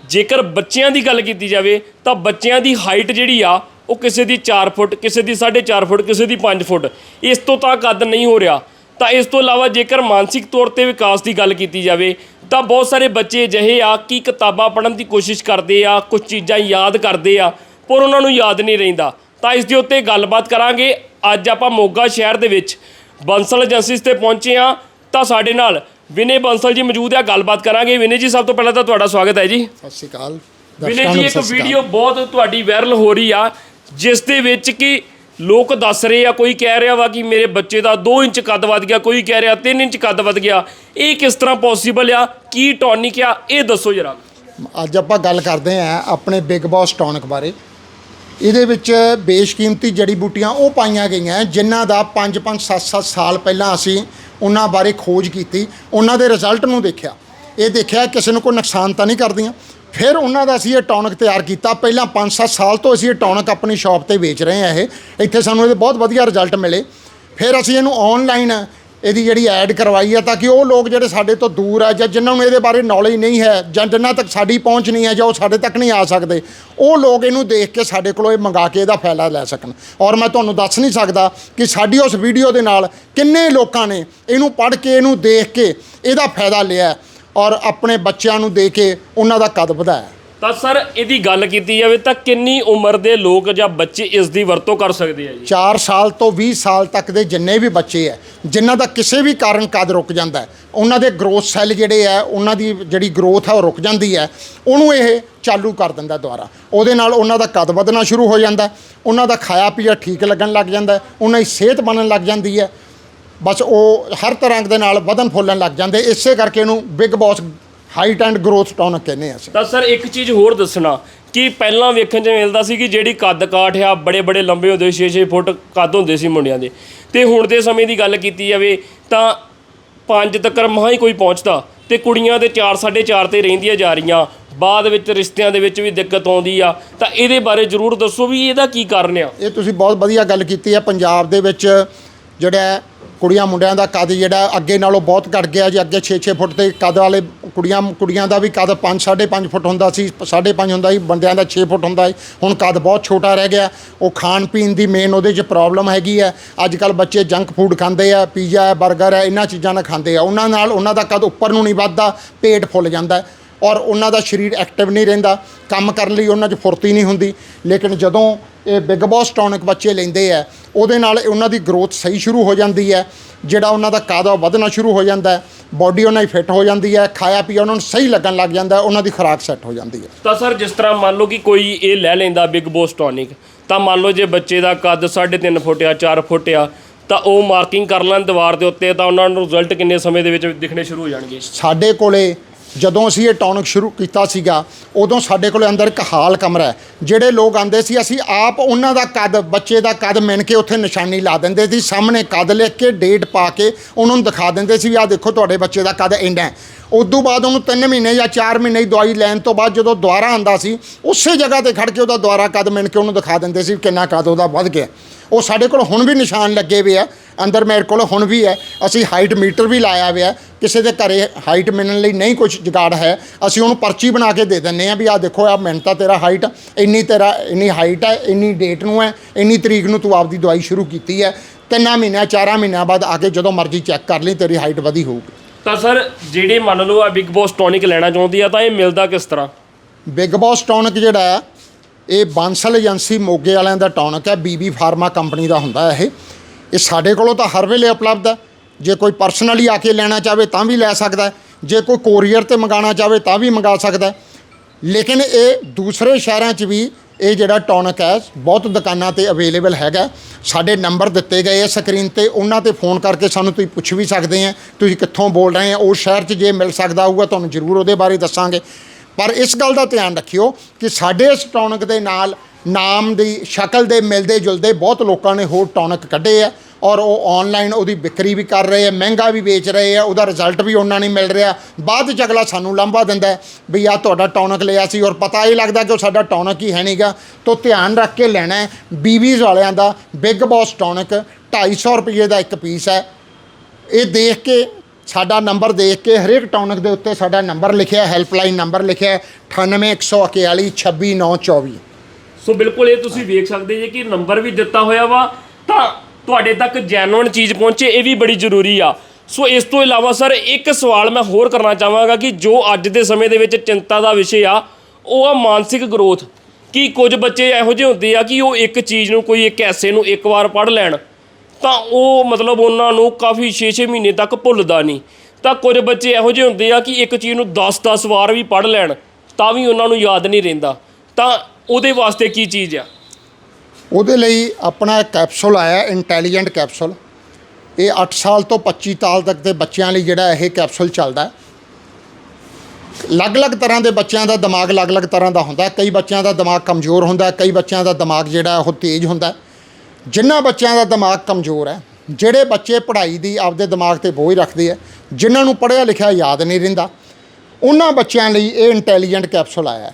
ਜੇਕਰ ਬੱਚਿਆਂ ਦੀ ਗੱਲ ਕੀਤੀ ਜਾਵੇ ਤਾਂ ਬੱਚਿਆਂ ਦੀ ਹਾਈਟ ਜਿਹੜੀ ਆ ਉਹ ਕਿਸੇ ਦੀ 4 ਫੁੱਟ ਕਿਸੇ ਦੀ 4.5 ਫੁੱਟ ਕਿਸੇ ਦੀ 5 ਫੁੱਟ। ਇਸ ਤੋਂ ਤਾਂ ਕੱਦ ਨਹੀਂ ਹੋ ਰਿਹਾ। ਤਾਂ ਇਸ ਤੋਂ ਇਲਾਵਾ ਜੇਕਰ ਮਾਨਸਿਕ ਤੌਰ ਤੇ ਵਿਕਾਸ ਦੀ ਗੱਲ ਕੀਤੀ ਜਾਵੇ ਤਾਂ ਬਹੁਤ ਸਾਰੇ ਬੱਚੇ ਅਜਿਹੇ ਆ ਕਿ ਕਿਤਾਬਾਂ ਪੜ੍ਹਨ ਦੀ ਕੋਸ਼ਿਸ਼ ਕਰਦੇ ਆ ਕੁਝ ਚੀਜ਼ਾਂ ਯਾਦ ਕਰਦੇ ਆ ਪਰ ਉਹਨਾਂ ਨੂੰ ਯਾਦ ਨਹੀਂ ਰਹਿੰਦਾ। ਤਾਂ ਇਸ ਦੇ ਉੱਤੇ ਗੱਲਬਾਤ ਕਰਾਂਗੇ। ਅੱਜ ਆਪਾਂ ਮੋਗਾ ਸ਼ਹਿਰ ਦੇ ਵਿੱਚ ਬੰਸਲ ਏਜੰਸੀਜ਼ ਤੇ ਪਹੁੰਚੇ ਆ ਤਾਂ ਸਾਡੇ ਨਾਲ ਵਿਨੇ ਬੰਸਲ ਜੀ ਮੌਜੂਦ ਆ ਗੱਲਬਾਤ ਕਰਾਂਗੇ। ਵਿਨੇ ਜੀ ਸਭ ਤੋਂ ਪਹਿਲਾਂ ਤਾਂ ਤੁਹਾਡਾ ਸਵਾਗਤ ਹੈ ਜੀ। ਸਤਿ ਸ਼੍ਰੀ ਅਕਾਲ। ਵਿਨੇ ਜੀ ਇੱਕ। ਵੀਡੀਓ ਬਹੁਤ ਤੁਹਾਡੀ ਵਾਇਰਲ ਹੋ ਰਹੀ ਆ ਜਿਸ ਦੇ ਵਿੱਚ ਕਿ ਲੋਕ ਦੱਸ ਰਹੇ ਆ, ਕੋਈ ਕਹਿ ਰਿਹਾ ਵਾ ਕਿ ਮੇਰੇ ਬੱਚੇ ਦਾ 2 ਇੰਚ ਕੱਦ ਵੱਧ ਗਿਆ, ਕੋਈ ਕਹਿ ਰਿਹਾ 3 ਇੰਚ ਕੱਦ ਵੱਧ ਗਿਆ। ਇਹ ਕਿਸ ਤਰ੍ਹਾਂ ਪੋਸੀਬਲ ਆ? ਕੀ ਟੌਨਿਕ ਆ? ਇਹ ਦੱਸੋ ਜਰਾ। ਅੱਜ ਆਪਾਂ ਗੱਲ ਕਰਦੇ ਆਂ ਆਪਣੇ ਬਿਗ ਬੌਸ ਟੌਨਿਕ ਬਾਰੇ। ਇਹਦੇ ਵਿੱਚ ਬੇਸ਼ਕੀਮਤੀ ਜੜੀ ਬੂਟੀਆਂ ਉਹ ਪਾਈਆਂ ਗਈਆਂ ਜਿਨ੍ਹਾਂ ਦਾ 5-5 7-7 ਸਾਲ ਪਹਿਲਾਂ ਅਸੀਂ ਉਹਨਾਂ ਬਾਰੇ ਖੋਜ ਕੀਤੀ। ਉਹਨਾਂ ਦੇ ਰਿਜ਼ਲਟ ਨੂੰ ਦੇਖਿਆ। ਇਹ ਦੇਖਿਆ ਕਿਸੇ ਨੂੰ ਕੋਈ ਨੁਕਸਾਨ ਤਾਂ ਨਹੀਂ ਕਰਦੀਆਂ। ਫਿਰ ਉਹਨਾਂ ਦਾ ਅਸੀਂ ਇਹ ਟੌਨਿਕ ਤਿਆਰ ਕੀਤਾ। ਪਹਿਲਾਂ 5-7 ਸਾਲ ਤੋਂ ਅਸੀਂ ਇਹ ਟੌਨਿਕ ਆਪਣੀ ਸ਼ਾਪ ਤੇ ਵੇਚ ਰਹੇ ਹਾਂ ਇਹ। ਇੱਥੇ ਸਾਨੂੰ ਇਹਦੇ ਬਹੁਤ ਵਧੀਆ ਰਿਜ਼ਲਟ ਮਿਲੇ। ਫਿਰ ਅਸੀਂ ਇਹਨੂੰ ਆਨਲਾਈਨ ਇਹਦੀ ਜਿਹੜੀ ਐਡ ਕਰਵਾਈ ਹੈ ਤਾਂ ਕਿ ਉਹ ਲੋਕ ਜਿਹੜੇ ਸਾਡੇ ਤੋਂ ਦੂਰ ਆ ਜਾਂ ਜਿਨ੍ਹਾਂ ਨੂੰ ਇਹਦੇ ਬਾਰੇ ਨੌਲੇਜ ਨਹੀਂ ਹੈ ਜਾਂ ਜਿਨ੍ਹਾਂ ਤੱਕ ਸਾਡੀ ਪਹੁੰਚ ਨਹੀਂ ਹੈ ਜਾਂ ਉਹ ਸਾਡੇ ਤੱਕ ਨਹੀਂ ਆ ਸਕਦੇ, ਉਹ ਲੋਕ ਇਹਨੂੰ ਦੇਖ ਕੇ ਸਾਡੇ ਕੋਲੋਂ ਇਹ ਮੰਗਾ ਕੇ ਇਹਦਾ ਫਾਇਦਾ ਲੈ ਸਕਣ। ਔਰ ਮੈਂ ਤੁਹਾਨੂੰ ਦੱਸ ਨਹੀਂ ਸਕਦਾ ਕਿ ਸਾਡੀ ਉਸ ਵੀਡੀਓ ਦੇ ਨਾਲ ਕਿੰਨੇ ਲੋਕਾਂ ਨੇ ਇਹਨੂੰ ਪੜ੍ਹ ਕੇ ਇਹਨੂੰ ਦੇਖ ਕੇ ਇਹਦਾ ਫਾਇਦਾ ਲਿਆ। ਔਰ ਆਪਣੇ ਬੱਚਿਆਂ ਨੂੰ ਦੇ ਕੇ ਉਹਨਾਂ ਦਾ ਕਦ ਵਧਾਇਆ। ਤਾਂ ਸਰ ਇਹਦੀ ਗੱਲ ਕੀਤੀ ਜਾਵੇ ਤਾਂ ਕਿੰਨੀ ਉਮਰ ਦੇ ਲੋਕ ਜਾਂ ਬੱਚੇ ਇਸ ਦੀ ਵਰਤੋਂ ਕਰ ਸਕਦੇ ਆ ਜੀ? 4 ਸਾਲ ਤੋਂ 20 ਸਾਲ ਤੱਕ ਦੇ ਜਿੰਨੇ ਵੀ ਬੱਚੇ ਹੈ ਜਿਨ੍ਹਾਂ ਦਾ ਕਿਸੇ ਵੀ ਕਾਰਨ ਕਦ ਰੁਕ ਜਾਂਦਾ ਹੈ ਉਹਨਾਂ ਦੇ ਗਰੋਥ ਸੈੱਲ ਜਿਹੜੇ ਆ ਉਹਨਾਂ ਦੀ ਜਿਹੜੀ ਗਰੋਥ ਹੈ ਉਹ ਰੁਕ ਜਾਂਦੀ ਹੈ ਉਹਨੂੰ ਇਹ ਚਾਲੂ ਕਰ ਦਿੰਦਾ ਦੁਬਾਰਾ। ਉਹਦੇ ਨਾਲ ਉਹਨਾਂ ਦਾ ਕਦ ਵਧਣਾ ਸ਼ੁਰੂ ਹੋ ਜਾਂਦਾ ਹੈ, ਉਹਨਾਂ ਦਾ ਖਾਇਆ ਪੀਆ ਠੀਕ ਲੱਗਣ ਲੱਗ ਜਾਂਦਾ ਹੈ, ਉਹਨਾਂ ਦੀ ਸਿਹਤ ਬਣਨ ਲੱਗ ਜਾਂਦੀ ਹੈ ਬਸ ਉਹ ਹਰ ਤਰ੍ਹਾਂ ਦੇ ਨਾਲ ਵਧਨ ਫੁੱਲਣ ਲੱਗ ਜਾਂਦੇ ਇਸੇ ਕਰਕੇ ਇਹਨੂੰ big boss height and growth tonic ਕਹਿੰਦੇ ਅਸੀਂ। ਤਾਂ ਸਰ ਇੱਕ ਚੀਜ਼ ਹੋਰ ਦੱਸਣਾ ਕਿ ਪਹਿਲਾਂ ਵੇਖਣ 'ਚ ਮਿਲਦਾ ਸੀ ਕਿ ਜਿਹੜੀ ਕੱਦ ਕਾਠ ਆ ਬੜੇ ਬੜੇ ਲੰਬੇ ਹੁੰਦੇ 6-6 ਫੁੱਟ ਕੱਦ ਹੁੰਦੇ ਸੀ ਮੁੰਡਿਆਂ ਦੇ। ਤੇ ਹੁਣ ਦੇ ਸਮੇਂ ਦੀ ਗੱਲ ਕੀਤੀ ਜਾਵੇ ਤਾਂ ਪੰਜ ਤੱਕ ਮਹਾਂ ਹੀ ਕੋਈ ਪਹੁੰਚਦਾ ਤੇ ਕੁੜੀਆਂ ਦੇ 4 4.5 ਤੇ ਰਹਿੰਦੀਆਂ ਜਾ ਰਹੀਆਂ। ਬਾਅਦ ਵਿੱਚ ਰਿਸ਼ਤਿਆਂ ਦੇ ਵਿੱਚ ਵੀ ਦਿੱਕਤ ਆਉਂਦੀ ਆ। ਤਾਂ ਇਹਦੇ ਬਾਰੇ ਜ਼ਰੂਰ ਦੱਸੋ ਵੀ ਇਹਦਾ ਕੀ ਕਾਰਨ ਆ। ਇਹ ਤੁਸੀਂ ਬਹੁਤ ਵਧੀਆ ਗੱਲ ਕੀਤੀ ਹੈ ਪੰਜਾਬ ਦੇ ਵਿੱਚ ਜਿਹੜਾ ਕੁੜੀਆਂ ਮੁੰਡਿਆਂ ਦਾ ਕੱਦ ਜਿਹੜਾ ਅੱਗੇ ਨਾਲੋਂ ਬਹੁਤ ਘਟ ਗਿਆ ਜੀ। ਅੱਗੇ 6-6 ਫੁੱਟ ਤੇ ਕੱਦ ਵਾਲੇ ਕੁੜੀਆਂ ਕੁੜੀਆਂ ਦਾ ਵੀ ਕੱਦ 5-5.5 ਫੁੱਟ ਹੁੰਦਾ ਸੀ 5.5 ਹੁੰਦਾ ਸੀ, ਬੰਦਿਆਂ ਦਾ 6 ਫੁੱਟ ਹੁੰਦਾ ਸੀ। ਹੁਣ ਕੱਦ ਬਹੁਤ ਛੋਟਾ ਰਹਿ ਗਿਆ। ਉਹ ਖਾਣ ਪੀਣ ਦੀ ਮੇਨ ਉਹਦੇ 'ਚ ਪ੍ਰੋਬਲਮ ਹੈਗੀ ਹੈ। ਅੱਜ ਕੱਲ ਬੱਚੇ ਜੰਕ ਫੂਡ ਖਾਂਦੇ ਆ ਪੀਜ਼ਾ ਹੈ 버ਗਰ ਹੈ, ਇਹਨਾਂ ਚੀਜ਼ਾਂ ਨਾਲ ਖਾਂਦੇ ਆ। ਉਹਨਾਂ ਨਾਲ, ਉਹਨਾਂ ਦਾ ਕੱਦ ਉੱਪਰ ਨੂੰ ਨਹੀਂ ਵੱਧਦਾ, ਪੇਟ ਫੁੱਲ ਜਾਂਦਾ ਔਰ ਉਹਨਾਂ ਦਾ ਸਰੀਰ ਐਕਟਿਵ ਨਹੀਂ ਰਹਿੰਦਾ ਕੰਮ ਕਰਨ ਲਈ ਉਹਨਾਂ 'ਚ ਫੁਰਤੀ ਨਹੀਂ ਹੁੰਦੀ। ਲੇਕਿਨ ਜਦੋਂ ਇਹ ਬਿਗ ਬੌਸ ਟੌਨਿਕ ਬੱਚੇ ਲੈਂਦੇ ਆ ਉਹਦੇ ਨਾਲ ਉਹਨਾਂ ਦੀ ਗਰੋਥ ਸਹੀ ਸ਼ੁਰੂ ਹੋ ਜਾਂਦੀ ਹੈ ਜਿਹੜਾ ਉਹਨਾਂ ਦਾ ਕੱਦ ਵਧਣਾ ਸ਼ੁਰੂ ਹੋ ਜਾਂਦਾ ਹੈ ਬਾਡੀ ਉਹਨਾਂ ਦੀ ਫਿੱਟ ਹੋ ਜਾਂਦੀ ਹੈ ਖਾਇਆ ਪੀਆ ਉਹਨਾਂ ਨੂੰ ਸਹੀ ਲੱਗਣ ਲੱਗ ਜਾਂਦਾ ਉਹਨਾਂ ਦੀ ਖੁਰਾਕ ਸੈੱਟ ਹੋ ਜਾਂਦੀ ਹੈ। ਤਾਂ ਸਰ ਜਿਸ ਤਰ੍ਹਾਂ ਮੰਨ ਲਓ ਕਿ ਕੋਈ ਇਹ ਲੈ ਲੈਂਦਾ ਬਿਗ ਬੋਸ ਟੌਨਿਕ ਤਾਂ ਮੰਨ ਲਓ ਜੇ ਬੱਚੇ ਦਾ ਕੱਦ 3.5 ਫੁੱਟ ਆ 4 ਫੁੱਟ ਆ ਤਾਂ ਉਹ ਮਾਰਕਿੰਗ ਕਰ ਲੈਣ ਦੀਵਾਰ ਦੇ ਉੱਤੇ ਤਾਂ ਉਹਨਾਂ ਨੂੰ ਰਿਜ਼ਲਟ ਕਿੰਨੇ ਸਮੇਂ ਦੇ ਵਿੱਚ ਦਿਖਣੇ ਸ਼ੁਰੂ ਹੋ ਜਾਣਗੇ? ਸਾਡੇ ਕੋਲੇ ਜਦੋਂ ਅਸੀਂ ਇਹ ਟੌਨਿਕ ਸ਼ੁਰੂ ਕੀਤਾ ਸੀਗਾ, ਉਦੋਂ ਸਾਡੇ ਕੋਲ ਅੰਦਰ ਇੱਕ ਹਾਲ ਕਮਰਾ ਹੈ। ਜਿਹੜੇ ਲੋਕ ਆਂਦੇ ਸੀ, ਅਸੀਂ ਆਪ ਉਹਨਾਂ ਦਾ ਕਦ, ਬੱਚੇ ਦਾ ਕਦ ਮਿਣ ਕੇ ਉੱਥੇ ਨਿਸ਼ਾਨੀ ਲਾ ਦਿੰਦੇ ਸੀ। ਸਾਹਮਣੇ ਕਦ ਲਿਖ ਕੇ, ਡੇਟ ਪਾ ਕੇ ਉਹਨਾਂ ਨੂੰ ਦਿਖਾ ਦਿੰਦੇ ਸੀ ਵੀ ਆਹ ਦੇਖੋ, ਤੁਹਾਡੇ ਬੱਚੇ ਦਾ ਕਦ ਇੰਨਾ ਹੈ। ਤੋਂ ਬਾਅਦ ਉਹਨੂੰ 3 ਮਹੀਨੇ ਜਾਂ 4 ਮਹੀਨੇ ਦੀ ਦਵਾਈ ਲੈਣ ਤੋਂ ਬਾਅਦ ਜਦੋਂ ਦੁਬਾਰਾ ਆਂਦਾ ਸੀ, ਉਸੇ ਜਗ੍ਹਾ ਤੇ ਖੜ ਕੇ ਉਹਦਾ ਦੁਬਾਰਾ ਕਦ ਮਿਣ ਕੇ ਉਹਨੂੰ ਦਿਖਾ ਦਿੰਦੇ ਸੀ ਵੀ ਕਿੰਨਾ ਕਦ ਉਹਦਾ ਵੱਧ ਗਿਆ। ਉਹ ਸਾਡੇ ਕੋਲ ਹੁਣ ਵੀ ਨਿਸ਼ਾਨ ਲੱਗੇ ਹੋਏ ਆ। ਅੰਦਰ ਮੇਰੇ ਕੋਲ ਹੁਣ ਵੀ ਹੈ। ਅਸੀਂ ਹਾਈਟ ਮੀਟਰ ਵੀ ਲਾਇਆ ਹੋਇਆ ਕਿਸੇ ਦੇ ਘਰੇ ਹਾਈਟ ਮਿਲਣ ਲਈ ਨਹੀਂ ਕੁਝ ਜੁਗਾੜ ਹੈ। ਅਸੀਂ ਉਹਨੂੰ ਪਰਚੀ ਬਣਾ ਕੇ ਦੇ ਦਿੰਨੇ ਆ ਵੀ ਆ ਦੇਖੋ ਆ ਮਿੰਟ ਤੇਰਾ ਹਾਈਟ ਇੰਨੀ ਤੇਰਾ ਇੰਨੀ ਹਾਈਟ ਹੈ ਇੰਨੀ ਡੇਟ ਨੂੰ ਹੈ ਇੰਨੀ ਤਰੀਕ ਨੂੰ ਤੂੰ ਆਪਦੀ ਦਵਾਈ ਸ਼ੁਰੂ ਕੀਤੀ ਹੈ। ਤਿੰਨਾਂ ਮਹੀਨਿਆਂ ਚਾਰਾਂ ਮਹੀਨਿਆਂ ਬਾਅਦ ਆ ਕੇ ਜਦੋਂ ਮਰਜ਼ੀ ਚੈੱਕ ਕਰ ਲਈ ਤੇਰੀ ਹਾਈਟ ਵਧੀ ਹੋਊਗੀ। ਤਾਂ ਸਰ ਜਿਹੜੇ ਮੰਨ ਲਓ ਆ ਬਿਗ ਬੋਸ ਟੌਨਿਕ ਲੈਣਾ ਚਾਹੁੰਦੀ ਆ ਤਾਂ ਇਹ ਮਿਲਦਾ ਕਿਸ ਤਰ੍ਹਾਂ? ਬਿਗ ਬੌਸ ਟੌਨਿਕ ਜਿਹੜਾ ਹੈ ਇਹ ਬਾਂਸਲ ਏਜੰਸੀ ਮੋਗੇ ਵਾਲਿਆਂ ਦਾ ਟੌਨਿਕ ਹੈ। ਬੀਬੀ ਫਾਰਮਾ ਕੰਪਨੀ ਦਾ ਹੁੰਦਾ ਹੈ ਇਹ। ਇਹ ਸਾਡੇ ਕੋਲੋਂ ਤਾਂ ਹਰ ਵੇਲੇ ਉਪਲਬਧ ਹੈ। ਜੇ ਕੋਈ ਪਰਸਨਲੀ ਆ ਕੇ ਲੈਣਾ ਚਾਹਵੇ ਤਾਂ ਵੀ ਲੈ ਸਕਦਾ ਜੇ ਕੋਈ ਕੋਰੀਅਰ ਤੇ ਮੰਗਾਉਣਾ ਚਾਹਵੇ ਤਾਂ ਵੀ ਮੰਗਾ ਸਕਦਾ ਲੇਕਿਨ ਇਹ ਦੂਸਰੇ ਸ਼ਹਿਰਾਂ 'ਚ ਵੀ ਇਹ ਜਿਹੜਾ ਟੌਨਿਕ ਹੈ, ਬਹੁਤ ਦੁਕਾਨਾਂ ਤੇ ਅਵੇਲੇਬਲ ਹੈਗਾ ਸਾਡੇ ਨੰਬਰ ਦਿੱਤੇ ਗਏ ਆ ਸਕਰੀਨ ਤੇ, ਉਹਨਾਂ ਤੇ ਫੋਨ ਕਰਕੇ ਸਾਨੂੰ ਤੁਸੀਂ ਪੁੱਛ ਵੀ ਸਕਦੇ ਆ, ਤੁਸੀਂ ਕਿੱਥੋਂ ਬੋਲ ਰਹੇ ਆ ਉਸ ਸ਼ਹਿਰ 'ਚ ਜੇ ਮਿਲ ਸਕਦਾ ਹੋਊਗਾ ਤੁਹਾਨੂੰ ਜ਼ਰੂਰ ਉਹਦੇ ਬਾਰੇ ਦੱਸਾਂਗੇ। ਪਰ ਇਸ ਗੱਲ ਦਾ ਧਿਆਨ ਰੱਖਿਓ ਕਿ ਸਾਡੇ ਇਸ ਟੌਨਿਕ ਦੇ ਨਾਲ ਨਾਮ ਦੀ ਸ਼ਕਲ ਦੇ ਮਿਲਦੇ ਜੁਲਦੇ ਬਹੁਤ ਲੋਕਾਂ ਨੇ ਹੋਰ ਟੌਨਿਕ ਕੱਢੇ ਆ। ਔਰ ਉਹ ਆਨਲਾਈਨ ਉਹਦੀ ਵਿਕਰੀ ਵੀ ਕਰ ਰਹੇ ਆ, ਮਹਿੰਗਾ ਵੀ ਵੇਚ ਰਹੇ ਆ, ਉਹਦਾ ਰਿਜ਼ਲਟ ਵੀ ਉਹਨਾਂ ਨਹੀਂ ਮਿਲ ਰਿਹਾ। ਬਾਅਦ ਚ ਅਗਲਾ ਸਾਨੂੰ ਲਾਂਭਾ ਦਿੰਦਾ ਵੀ ਆ ਤੁਹਾਡਾ ਟੌਨਕ ਲਿਆ ਸੀ ਔਰ ਪਤਾ ਹੀ ਲੱਗਦਾ ਕਿ ਉਹ ਸਾਡਾ ਟੌਨਕ ਹੀ ਹੈ ਨਹੀਂਗਾ ਤੋਂ ਧਿਆਨ ਰੱਖ ਕੇ ਲੈਣਾ ਹੈ ਬੀਵੀਜ਼ ਵਾਲਿਆਂ ਦਾ ਬਿਗ ਬੌਸ ਟੌਨਿਕ 250 ਰੁਪਏ ਦਾ ਇੱਕ ਪੀਸ ਹੈ। ਇਹ ਦੇਖ ਕੇ, ਸਾਡਾ ਨੰਬਰ ਦੇਖ ਕੇ ਹਰੇਕ ਟੌਨਕ ਦੇ ਉੱਤੇ ਸਾਡਾ ਨੰਬਰ ਲਿਖਿਆ ਹੈਲਪਲਾਈਨ ਨੰਬਰ ਲਿਖਿਆ 98141 26924 ਸੋ ਬਿਲਕੁਲ ਇਹ ਤੁਸੀਂ ਵੇਖ ਸਕਦੇ ਜੇ ਕਿ ਨੰਬਰ ਵੀ ਦਿੱਤਾ ਹੋਇਆ ਵਾ ਤੁਹਾਡੇ ਤੱਕ ਜੈਨੂਇਨ ਚੀਜ਼ ਪਹੁੰਚੇ, ਇਹ ਵੀ ਬੜੀ ਜ਼ਰੂਰੀ ਆ। ਸੋ ਇਸ ਤੋਂ ਇਲਾਵਾ ਸਰ, ਇੱਕ ਸਵਾਲ ਮੈਂ ਹੋਰ ਕਰਨਾ ਚਾਹਾਂਗਾ ਕਿ ਜੋ ਅੱਜ ਦੇ ਸਮੇਂ ਦੇ ਵਿੱਚ ਚਿੰਤਾ ਦਾ ਵਿਸ਼ੇ ਆ, ਉਹ ਆ ਮਾਨਸਿਕ ਗਰੋਥ ਕਿ ਕੁਝ ਬੱਚੇ ਇਹੋ ਜਿਹੇ ਹੁੰਦੇ ਆ ਕਿ ਉਹ ਇੱਕ ਚੀਜ਼ ਨੂੰ ਕੋਈ ਇੱਕ ਐਸੇ ਨੂੰ ਇੱਕ ਵਾਰ ਪੜ੍ਹ ਲੈਣ? ਤਾਂ ਉਹ ਮਤਲਬ ਉਹਨਾਂ ਨੂੰ ਕਾਫੀ 6-6 ਮਹੀਨੇ ਤੱਕ ਭੁੱਲਦਾ ਨਹੀਂ। ਤਾਂ ਕੁਝ ਬੱਚੇ ਇਹੋ ਜਿਹੇ ਹੁੰਦੇ ਆ ਕਿ ਇੱਕ ਚੀਜ਼ ਨੂੰ 10-10 ਵਾਰ ਵੀ ਪੜ੍ਹ ਲੈਣ, ਤਾਂ ਵੀ ਉਹਨਾਂ ਨੂੰ ਯਾਦ ਨਹੀਂ ਰਹਿੰਦਾ। ਤਾਂ ਉਹਦੇ ਵਾਸਤੇ ਕੀ ਚੀਜ਼ ਆ? ਉਹਦੇ ਲਈ ਆਪਣਾ ਕੈਪਸੂਲ ਆਇਆ, ਇੰਟੈਲੀਜੈਂਟ ਕੈਪਸੂਲ। ਇਹ 8 ਸਾਲ ਤੋਂ 25 ਸਾਲ ਤੱਕ ਦੇ ਬੱਚਿਆਂ ਲਈ ਜਿਹੜਾ ਇਹ ਕੈਪਸੂਲ ਚੱਲਦਾ ਅਲੱਗ-ਅਲੱਗ ਤਰ੍ਹਾਂ ਦੇ ਬੱਚਿਆਂ ਦਾ ਦਿਮਾਗ ਅਲੱਗ-ਅਲੱਗ ਤਰ੍ਹਾਂ ਦਾ ਹੁੰਦਾ ਕਈ ਬੱਚਿਆਂ ਦਾ ਦਿਮਾਗ ਕਮਜ਼ੋਰ ਹੁੰਦਾ ਕਈ ਬੱਚਿਆਂ ਦਾ ਦਿਮਾਗ ਜਿਹੜਾ ਉਹ ਤੇਜ਼ ਹੁੰਦਾ ਜਿਨ੍ਹਾਂ ਬੱਚਿਆਂ ਦਾ ਦਿਮਾਗ ਕਮਜ਼ੋਰ ਹੈ, ਜਿਹੜੇ ਬੱਚੇ ਪੜ੍ਹਾਈ ਦੀ ਆਪਦੇ ਦਿਮਾਗ ਤੇ ਬੋਝ ਰੱਖਦੇ ਆ ਜਿਨ੍ਹਾਂ ਨੂੰ ਪੜ੍ਹਿਆ ਲਿਖਿਆ ਯਾਦ ਨਹੀਂ ਰਹਿੰਦਾ, ਉਹਨਾਂ ਬੱਚਿਆਂ ਲਈ ਇਹ ਇੰਟੈਲੀਜੈਂਟ ਕੈਪਸੂਲ ਆਇਆ ਹੈ।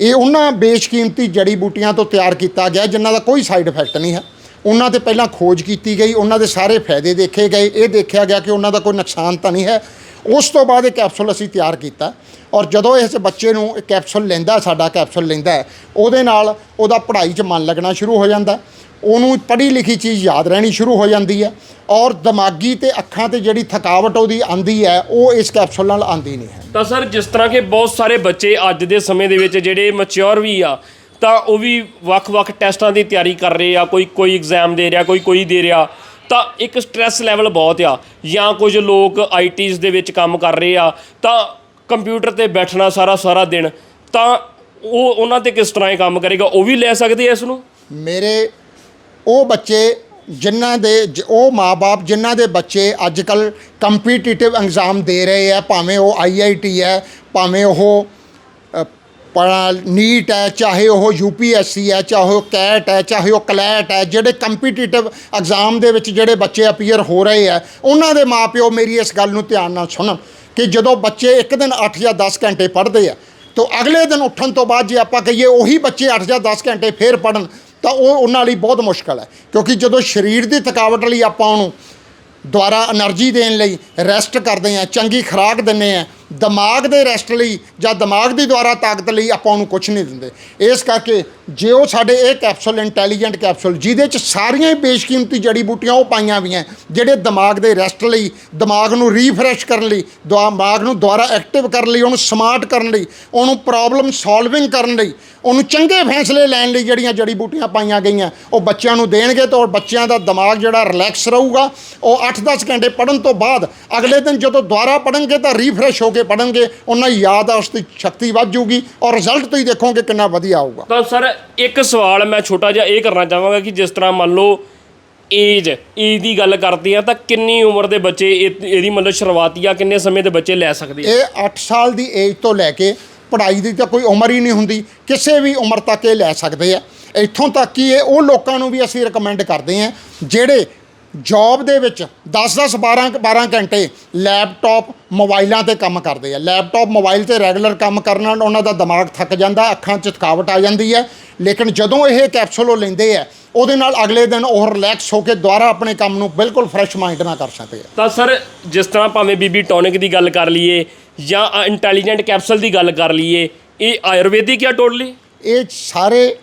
ਇਹ ਉਹਨਾਂ ਬੇਸ਼ਕੀਮਤੀ ਜੜੀ ਬੂਟੀਆਂ ਤੋਂ ਤਿਆਰ ਕੀਤਾ ਗਿਆ, ਜਿਨ੍ਹਾਂ ਦਾ ਕੋਈ ਸਾਈਡ ਇਫੈਕਟ ਨਹੀਂ ਹੈ। ਉਹਨਾਂ ਤੇ ਪਹਿਲਾਂ ਖੋਜ ਕੀਤੀ ਗਈ, ਉਹਨਾਂ ਦੇ ਸਾਰੇ ਫਾਇਦੇ ਦੇਖੇ ਗਏ। ਇਹ ਦੇਖਿਆ ਗਿਆ ਕਿ ਉਹਨਾਂ ਦਾ ਕੋਈ ਨੁਕਸਾਨ ਤਾਂ ਨਹੀਂ ਹੈ। ਉਸ ਤੋਂ ਬਾਅਦ ਇਹ ਕੈਪਸੂਲ ਅਸੀਂ ਤਿਆਰ ਕੀਤਾ ਔਰ ਜਦੋਂ ਇਸ ਬੱਚੇ ਨੂੰ ਇਹ ਕੈਪਸੂਲ ਲੈਂਦਾ, ਸਾਡਾ ਕੈਪਸੂਲ ਲੈਂਦਾ ਉਹਦੇ ਨਾਲ ਉਹਦਾ ਪੜ੍ਹਾਈ 'ਚ ਮਨ ਲੱਗਣਾ ਸ਼ੁਰੂ ਹੋ ਜਾਂਦਾ ਉਹਨੂੰ ਪੜ੍ਹੀ ਲਿਖੀ ਚੀਜ਼ ਯਾਦ ਰਹਿਣੀ ਸ਼ੁਰੂ ਹੋ ਜਾਂਦੀ ਹੈ ਔਰ ਦਿਮਾਗੀ ਤੇ ਅੱਖਾਂ ਤੇ ਜਿਹੜੀ ਥਕਾਵਟ ਉਹਦੀ ਆਂਦੀ ਹੈ, ਉਹ ਇਸ ਕੈਪਸੂਲ ਨਾਲ ਆਂਦੀ ਨਹੀਂ ਹੈ। ਤਾਂ ਸਰ, ਜਿਸ ਤਰ੍ਹਾਂ ਕਿ ਬਹੁਤ ਸਾਰੇ ਬੱਚੇ ਅੱਜ ਦੇ ਸਮੇਂ ਦੇ ਵਿੱਚ ਜਿਹੜੇ ਮੈਚੁਰ ਵੀ ਆ, ਤਾਂ ਉਹ ਵੀ ਵੱਖ-ਵੱਖ ਟੈਸਟਾਂ ਦੀ ਤਿਆਰੀ ਕਰ ਰਹੇ ਆ ਕੋਈ ਕੋਈ ਐਗਜ਼ਾਮ ਦੇ ਰਿਹਾ ਕੋਈ ਕੋਈ ਦੇ ਰਿਹਾ। ਤਾਂ ਇੱਕ ਸਟ੍ਰੈਸ ਲੈਵਲ ਬਹੁਤ ਆ। ਜਾਂ ਕੁਝ ਲੋਕ ਆਈਟੀਜ਼ ਦੇ ਵਿੱਚ ਕੰਮ ਕਰ ਰਹੇ ਆ, ਤਾਂ ਕੰਪਿਊਟਰ ਤੇ ਬੈਠਣਾ ਸਾਰਾ ਸਾਰਾ ਦਿਨ, ਤਾਂ ਉਹ ਉਹਨਾਂ ਤੇ ਕਿਸ ਤਰ੍ਹਾਂ ਇਹ ਕੰਮ ਕਰੇਗਾ, ਉਹ ਵੀ ਲੈ ਸਕਦੇ ਆ ਇਸ ਨੂੰ ਮੇਰੇ ਉਹ ਬੱਚੇ ਜਿਨ੍ਹਾਂ ਦੇ ਜ- ਉਹ ਮਾਪੇ ਜਿਨ੍ਹਾਂ ਦੇ ਬੱਚੇ ਅੱਜ ਕੱਲ ਕੰਪੀਟੀਟਿਵ ਐਗਜ਼ਾਮ ਦੇ ਰਹੇ ਆ, ਭਾਵੇਂ ਉਹ ਆਈਆਈਟੀ ਹੈ, ਭਾਵੇਂ ਉਹ ਪੜਾ ਨੀਟ ਹੈ, ਚਾਹੇ ਉਹ ਯੂਪੀਐਸਸੀ ਹੈ, ਚਾਹੇ ਉਹ ਕੈਟ ਹੈ, ਚਾਹੇ ਉਹ ਕਲੈਟ ਹੈ, ਜਿਹੜੇ ਕੰਪੀਟੀਟਿਵ ਐਗਜ਼ਾਮ ਦੇ ਵਿੱਚ ਜਿਹੜੇ ਬੱਚੇ ਅਪੀਅਰ ਹੋ ਰਹੇ ਆ ਉਹਨਾਂ ਦੇ ਮਾਪਿਓ ਮੇਰੀ ਇਸ ਗੱਲ ਨੂੰ ਧਿਆਨ ਨਾਲ ਸੁਣਨ ਕਿ ਜਦੋਂ ਬੱਚੇ ਇੱਕ ਦਿਨ 8 ਜਾਂ 10 ਘੰਟੇ ਪੜ੍ਹਦੇ ਆ, ਤਾਂ ਅਗਲੇ ਦਿਨ ਉੱਠਣ ਤੋਂ ਬਾਅਦ ਜੇ ਆਪਾਂ ਕਹੀਏ ਉਹੀ ਬੱਚੇ 8 ਜਾਂ 10 ਘੰਟੇ ਫੇਰ ਪੜਨ ਤਾਂ ਉਹ ਉਹਨਾਂ ਲਈ ਬਹੁਤ ਮੁਸ਼ਕਲ ਹੈ। ਕਿਉਂਕਿ ਜਦੋਂ ਸਰੀਰ ਦੀ ਥਕਾਵਟ ਲਈ ਆਪਾਂ ਉਹਨੂੰ ਦੁਆਰਾ એનર્ਜੀ ਦੇਣ ਲਈ ਰੈਸਟ ਕਰਦੇ ਆ ਚੰਗੀ ਖੁਰਾਕ ਦਿੰਨੇ ਆ ਦਿਮਾਗ ਦੇ ਰੈਸਟ ਲਈ ਜਾਂ ਦਿਮਾਗ ਦੀ ਦੁਆਰਾ ਤਾਕਤ ਲਈ ਆਪਾਂ ਉਹਨੂੰ ਕੁਝ ਨਹੀਂ ਦਿੰਦੇ। ਇਸ ਕਰਕੇ ਜੇ ਉਹ ਸਾਡੇ ਇਹ ਕੈਪਸੂਲ ਇੰਟੈਲੀਜੈਂਟ ਕੈਪਸੂਲ, ਜਿਹਦੇ ਚ ਸਾਰੀਆਂ ਹੀ ਬੇਸ਼ਕੀਮਤੀ ਜੜੀ ਬੂਟੀਆਂ ਉਹ ਪਾਈਆਂ ਹੋਈਆਂ, ਜਿਹੜੇ ਦਿਮਾਗ ਦੇ ਰੈਸਟ ਲਈ, ਦਿਮਾਗ ਨੂੰ ਰੀਫਰੈਸ਼ ਕਰਨ ਲਈ, ਦਿਮਾਗ ਨੂੰ ਦੁਆਰਾ ਐਕਟਿਵ ਕਰਨ ਲਈ, ਉਹਨੂੰ ਸਮਾਰਟ ਕਰਨ ਲਈ, ਉਹਨੂੰ ਪ੍ਰੋਬਲਮ ਸੋਲਵਿੰਗ ਕਰਨ ਲਈ, ਉਹਨੂੰ ਚੰਗੇ ਫੈਸਲੇ ਲੈਣ ਲਈ ਜਿਹੜੀਆਂ ਜੜੀ ਬੂਟੀਆਂ ਪਾਈਆਂ ਗਈਆਂ, ਉਹ ਬੱਚਿਆਂ ਨੂੰ ਦੇਣਗੇ ਤਾਂ ਉਹ ਬੱਚਿਆਂ ਦਾ ਦਿਮਾਗ ਜਿਹੜਾ ਰਿਲੈਕਸ ਰਹੂਗਾ। ਉਹ 8-10 ਘੰਟੇ ਪੜਨ ਤੋਂ ਬਾਅਦ ਅਗਲੇ ਦਿਨ ਜਦੋਂ ਦੁਬਾਰਾ ਪੜਨਗੇ ਤਾਂ ਰੀਫਰੈਸ਼ ਹੋ ਕੇ ਪੜਨਗੇ ਉਹਨਾਂ ਦੀ ਯਾਦਾਸ਼ਤ ਦੀ ਸ਼ਕਤੀ ਵੱਧ ਜਾਊਗੀ ਔਰ ਰਿਜ਼ਲਟ ਤੁਸੀਂ ਦੇਖੋਗੇ ਕਿੰਨਾ ਵਧੀਆ ਆਊਗਾ। ਤਾਂ ਸਰ ਇੱਕ ਸਵਾਲ ਮੈਂ ਛੋਟਾ ਜਿਹਾ ਇਹ ਕਰਨਾ ਚਾਹਾਂਗਾ ਕਿ ਜਿਸ ਤਰ੍ਹਾਂ ਮੰਨ ਲਓ ਏਜ ਏਜ ਦੀ ਗੱਲ ਕਰਦੇ ਆ ਤਾਂ ਕਿੰਨੀ ਉਮਰ ਦੇ ਬੱਚੇ ਇਹ- ਇਹਦੀ ਮਤਲਬ ਸ਼ੁਰੂਆਤੀ ਆ ਕਿੰਨੇ ਸਮੇਂ ਦੇ ਬੱਚੇ ਲੈ ਸਕਦੇ ਆ? ਇਹ 8 ਸਾਲ ਦੀ ਏਜ ਤੋਂ ਲੈ ਕੇ ਪੜ੍ਹਾਈ ਦੀ ਤਾਂ ਕੋਈ ਉਮਰ ਹੀ ਨਹੀਂ ਹੁੰਦੀ ਕਿਸੇ ਵੀ ਉਮਰ ਤੱਕ ਇਹ ਲੈ ਸਕਦੇ ਆ। ਇੱਥੋਂ ਤੱਕ ਕਿ ਇਹ ਉਹ ਲੋਕਾਂ ਨੂੰ ਵੀ ਅਸੀਂ ਰეკਮੈਂਡ ਕਰਦੇ ਆ ਜਿਹੜੇ ਜੌਬ ਦੇ ਵਿੱਚ 10-10 12 12 ਘੰਟੇ ਲੈਪਟਾਪ ਮੋਬਾਈਲਾਂ ਤੇ ਕੰਮ ਕਰਦੇ ਆ। ਲੈਪਟਾਪ ਮੋਬਾਈਲ ਤੇ ਰੈਗੂਲਰ ਕੰਮ ਕਰਨ ਨਾਲ ਉਹਨਾਂ ਦਾ ਦਿਮਾਗ ਥੱਕ ਜਾਂਦਾ ਅੱਖਾਂ 'ਚ ਥਕਾਵਟ ਆ ਜਾਂਦੀ ਹੈ। ਲੇਕਿਨ ਜਦੋਂ ਇਹ ਕੈਪਸੂਲ ਉਹ ਲੈਂਦੇ ਆ ਉਹਦੇ ਨਾਲ ਅਗਲੇ ਦਿਨ ਉਹ ਰਿਲੈਕਸ ਹੋ ਕੇ ਦੁਬਾਰਾ ਆਪਣੇ ਕੰਮ ਨੂੰ ਬਿਲਕੁਲ ਫਰੈਸ਼ ਮਾਈਂਡ ਨਾਲ ਕਰ ਸਕਦੇ ਆ। ਤਾਂ ਸਰ ਜਿਸ ਤਰ੍ਹਾਂ ਭਾਵੇਂ ਬੀਬੀ ਟੌਨਿਕ ਦੀ ਗੱਲ ਕਰ ਲਈਏ ਜਾਂ ਇੰਟੈਲੀਜੈਂਟ ਕੈਪਸੂਲ ਦੀ ਗੱਲ ਕਰ ਲਈਏ ਇਹ ਆਯੁਰਵੈਦਿਕ ਆ ਟੋਟਲੀ ਇਹ ਸਾਰੇ